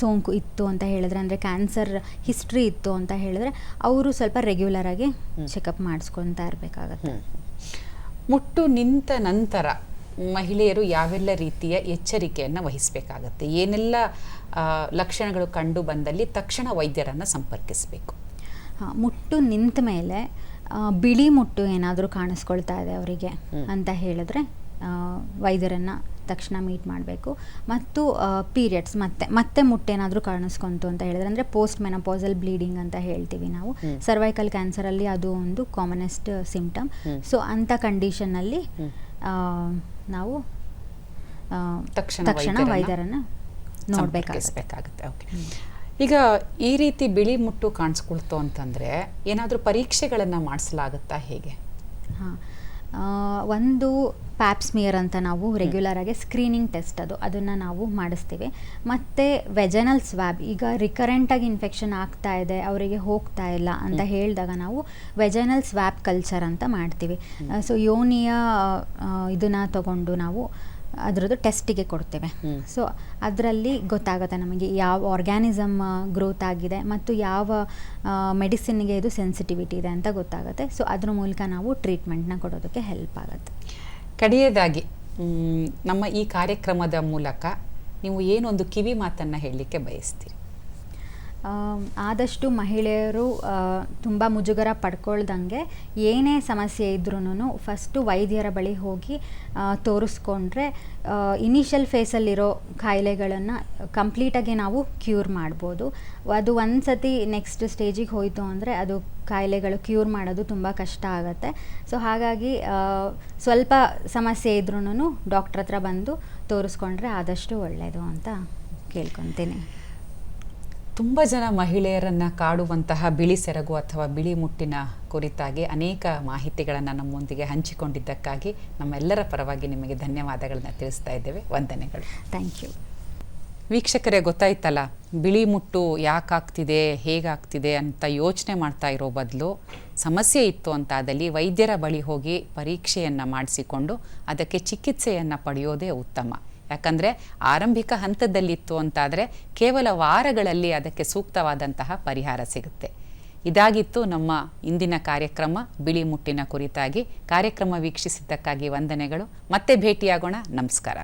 ಸೋಂಕು ಇತ್ತು ಅಂತ ಹೇಳಿದ್ರೆ ಅಂದರೆ ಕ್ಯಾನ್ಸರ್ ಹಿಸ್ಟ್ರಿ ಇತ್ತು ಅಂತ ಹೇಳಿದ್ರೆ ಅವರು ಸ್ವಲ್ಪ ರೆಗ್ಯುಲರ್ ಆಗಿ ಚೆಕಪ್ ಮಾಡಿಸ್ಕೊತಾ ಇರಬೇಕಾಗತ್ತೆ. ಮುಟ್ಟು ನಿಂತ ನಂತರ ಮಹಿಳೆಯರು ಯಾವೆಲ್ಲ ರೀತಿಯ ಎಚ್ಚರಿಕೆಯನ್ನು ವಹಿಸಬೇಕಾಗತ್ತೆ? ಏನೆಲ್ಲ ಲಕ್ಷಣಗಳು ಕಂಡು ಬಂದಲ್ಲಿ ತಕ್ಷಣ ವೈದ್ಯರನ್ನು ಸಂಪರ್ಕಿಸಬೇಕು? ಮುಟ್ಟು ನಿಂತ ಮೇಲೆ ಬಿಳಿ ಮುಟ್ಟು ಏನಾದರೂ ಕಾಣಿಸ್ಕೊಳ್ತಾ ಇದೆ ಅವರಿಗೆ ಅಂತ ಹೇಳಿದ್ರೆ ವೈದ್ಯರನ್ನ ತಕ್ಷಣ ಮೀಟ್ ಮಾಡಬೇಕು. ಮತ್ತು ಪೀರಿಯಡ್ಸ್ ಮತ್ತೆ ಮತ್ತೆ ಮುಟ್ಟೇನಾದರೂ ಕಾಣಿಸ್ಕೊಂತು ಅಂತ ಹೇಳಿದ್ರೆ ಅಂದರೆ ಪೋಸ್ಟ್ ಮೆನಪೋಸಲ್ ಬ್ಲೀಡಿಂಗ್ ಅಂತ ಹೇಳ್ತೀವಿ ನಾವು. ಸರ್ವೈಕಲ್ ಕ್ಯಾನ್ಸರಲ್ಲಿ ಅದು ಒಂದು ಕಾಮನೆಸ್ಟ್ ಸಿಂಪ್ಟಮ್ ಸೊ ಅಂಥ ಕಂಡೀಷನ್ನಲ್ಲಿ ನಾವು ತಕ್ಷಣ ವೈದ್ಯರನ್ನ ನೋಡಬೇಕಾಗುತ್ತೆ. ಓಕೆ ಈಗ ಈ ರೀತಿ ಬಿಳಿ ಮುಟ್ಟು ಕಾಣಿಸ್ಕೊಳ್ತು ಅಂತಂದ್ರೆ ಏನಾದರೂ ಪರೀಕ್ಷೆಗಳನ್ನು ಮಾಡಿಸಲಾಗುತ್ತಾ ಹೇಗೆ? ಹಾಂ. ಒಂದು ಪ್ಯಾಪ್ಸ್ಮಿಯರ್ ಅಂತ ನಾವು ರೆಗ್ಯುಲರ್ ಆಗಿ ಸ್ಕ್ರೀನಿಂಗ್ ಟೆಸ್ಟ್ ಅದು. ಅದನ್ನು ನಾವು ಮಾಡಿಸ್ತೀವಿ. ಮತ್ತು ವೆಜನಲ್ ಸ್ವ್ಯಾಬ್ ಈಗ ರಿಕರೆಂಟಾಗಿ ಇನ್ಫೆಕ್ಷನ್ ಆಗ್ತಾ ಇದೆ ಅವರಿಗೆ ಹೋಗ್ತಾ ಇಲ್ಲ ಅಂತ ಹೇಳಿದಾಗ ನಾವು ವೆಜನಲ್ ಸ್ವ್ಯಾಬ್ ಕಲ್ಚರ್ ಅಂತ ಮಾಡ್ತೀವಿ. ಸೊ ಯೋನಿಯ ಇದನ್ನು ತಗೊಂಡು ನಾವು ಅದರದ್ದು ಟೆಸ್ಟಿಗೆ ಕೊಡ್ತೇವೆ. ಸೊ ಅದರಲ್ಲಿ ಗೊತ್ತಾಗುತ್ತೆ ನಮಗೆ ಯಾವ ಆರ್ಗ್ಯಾನಿಸಮ್ ಗ್ರೋತ್ ಆಗಿದೆ ಮತ್ತು ಯಾವ ಮೆಡಿಸಿನ್ಗೆ ಇದು ಸೆನ್ಸಿಟಿವಿಟಿ ಇದೆ ಅಂತ ಗೊತ್ತಾಗುತ್ತೆ. ಸೊ ಅದ್ರ ಮೂಲಕ ನಾವು ಟ್ರೀಟ್ಮೆಂಟ್ನ ಕೊಡೋದಕ್ಕೆ ಹೆಲ್ಪ್ ಆಗುತ್ತೆ. ಕಡೆಯದಾಗಿ ನಮ್ಮ ಈ ಕಾರ್ಯಕ್ರಮದ ಮೂಲಕ ನೀವು ಏನೊಂದು ಕಿವಿ ಮಾತನ್ನು ಹೇಳಲಿಕ್ಕೆ ಬಯಸ್ತೀರಿ? ಆದಷ್ಟು ಮಹಿಳೆಯರು ತುಂಬ ಮುಜುಗರ ಪಡ್ಕೊಳ್ದಂಗೆ ಏನೇ ಸಮಸ್ಯೆ ಇದ್ರೂ ಫಸ್ಟು ವೈದ್ಯರ ಬಳಿ ಹೋಗಿ ತೋರಿಸ್ಕೊಂಡ್ರೆ ಇನಿಷಿಯಲ್ ಫೇಸಲ್ಲಿರೋ ಕಾಯಿಲೆಗಳನ್ನು ಕಂಪ್ಲೀಟಾಗಿ ನಾವು ಕ್ಯೂರ್ ಮಾಡ್ಬೋದು. ಅದು ಒಂದು ಸತಿ ನೆಕ್ಸ್ಟ್ ಸ್ಟೇಜಿಗೆ ಹೋಯಿತು ಅಂದರೆ ಅದು ಕಾಯಿಲೆಗಳು ಕ್ಯೂರ್ ಮಾಡೋದು ತುಂಬ ಕಷ್ಟ ಆಗುತ್ತೆ. ಸೊ ಹಾಗಾಗಿ ಸ್ವಲ್ಪ ಸಮಸ್ಯೆ ಇದ್ರೂ ಡಾಕ್ಟ್ರ್ ಹತ್ರ ಬಂದು ತೋರಿಸ್ಕೊಂಡ್ರೆ ಆದಷ್ಟು ಒಳ್ಳೆಯದು ಅಂತ ಕೇಳ್ಕೊತೀನಿ. ತುಂಬ ಜನ ಮಹಿಳೆಯರನ್ನು ಕಾಡುವಂತಹ ಬಿಳಿ ಸೆರಗು ಅಥವಾ ಬಿಳಿ ಮುಟ್ಟಿನ ಕುರಿತಾಗಿ ಅನೇಕ ಮಾಹಿತಿಗಳನ್ನು ನಮ್ಮೊಂದಿಗೆ ಹಂಚಿಕೊಂಡಿದ್ದಕ್ಕಾಗಿ ನಮ್ಮೆಲ್ಲರ ಪರವಾಗಿ ನಿಮಗೆ ಧನ್ಯವಾದಗಳನ್ನು ತಿಳಿಸ್ತಾ ಇದ್ದೇವೆ. ವಂದನೆಗಳು. ಥ್ಯಾಂಕ್ ಯು ವೀಕ್ಷಕರೇ ಗೊತ್ತಾಯ್ತಲ್ಲ ಬಿಳಿ ಮುಟ್ಟು ಯಾಕಾಗ್ತಿದೆ ಹೇಗಾಗ್ತಿದೆ ಅಂತ ಯೋಚನೆ ಮಾಡ್ತಾ ಇರೋ ಬದಲು ಸಮಸ್ಯೆ ಇತ್ತು ಅಂತಾದಲ್ಲಿ ವೈದ್ಯರ ಬಳಿ ಹೋಗಿ ಪರೀಕ್ಷೆಯನ್ನು ಮಾಡಿಸಿಕೊಂಡು ಅದಕ್ಕೆ ಚಿಕಿತ್ಸೆಯನ್ನು ಪಡೆಯೋದೇ ಉತ್ತಮ. ಯಾಕಂದರೆ ಆರಂಭಿಕ ಹಂತದಲ್ಲಿತ್ತು ಅಂತಾದರೆ ಕೇವಲ ವಾರಗಳಲ್ಲಿ ಅದಕ್ಕೆ ಸೂಕ್ತವಾದಂತಹ ಪರಿಹಾರ ಸಿಗುತ್ತೆ. ಇದಾಗಿತ್ತು ನಮ್ಮ ಇಂದಿನ ಕಾರ್ಯಕ್ರಮ, ಬಿಳಿ ಮುಟ್ಟಿನ ಕುರಿತಾಗಿ. ಕಾರ್ಯಕ್ರಮ ವೀಕ್ಷಿಸಿದ್ದಕ್ಕಾಗಿ ವಂದನೆಗಳು. ಮತ್ತೆ ಭೇಟಿಯಾಗೋಣ. ನಮಸ್ಕಾರ.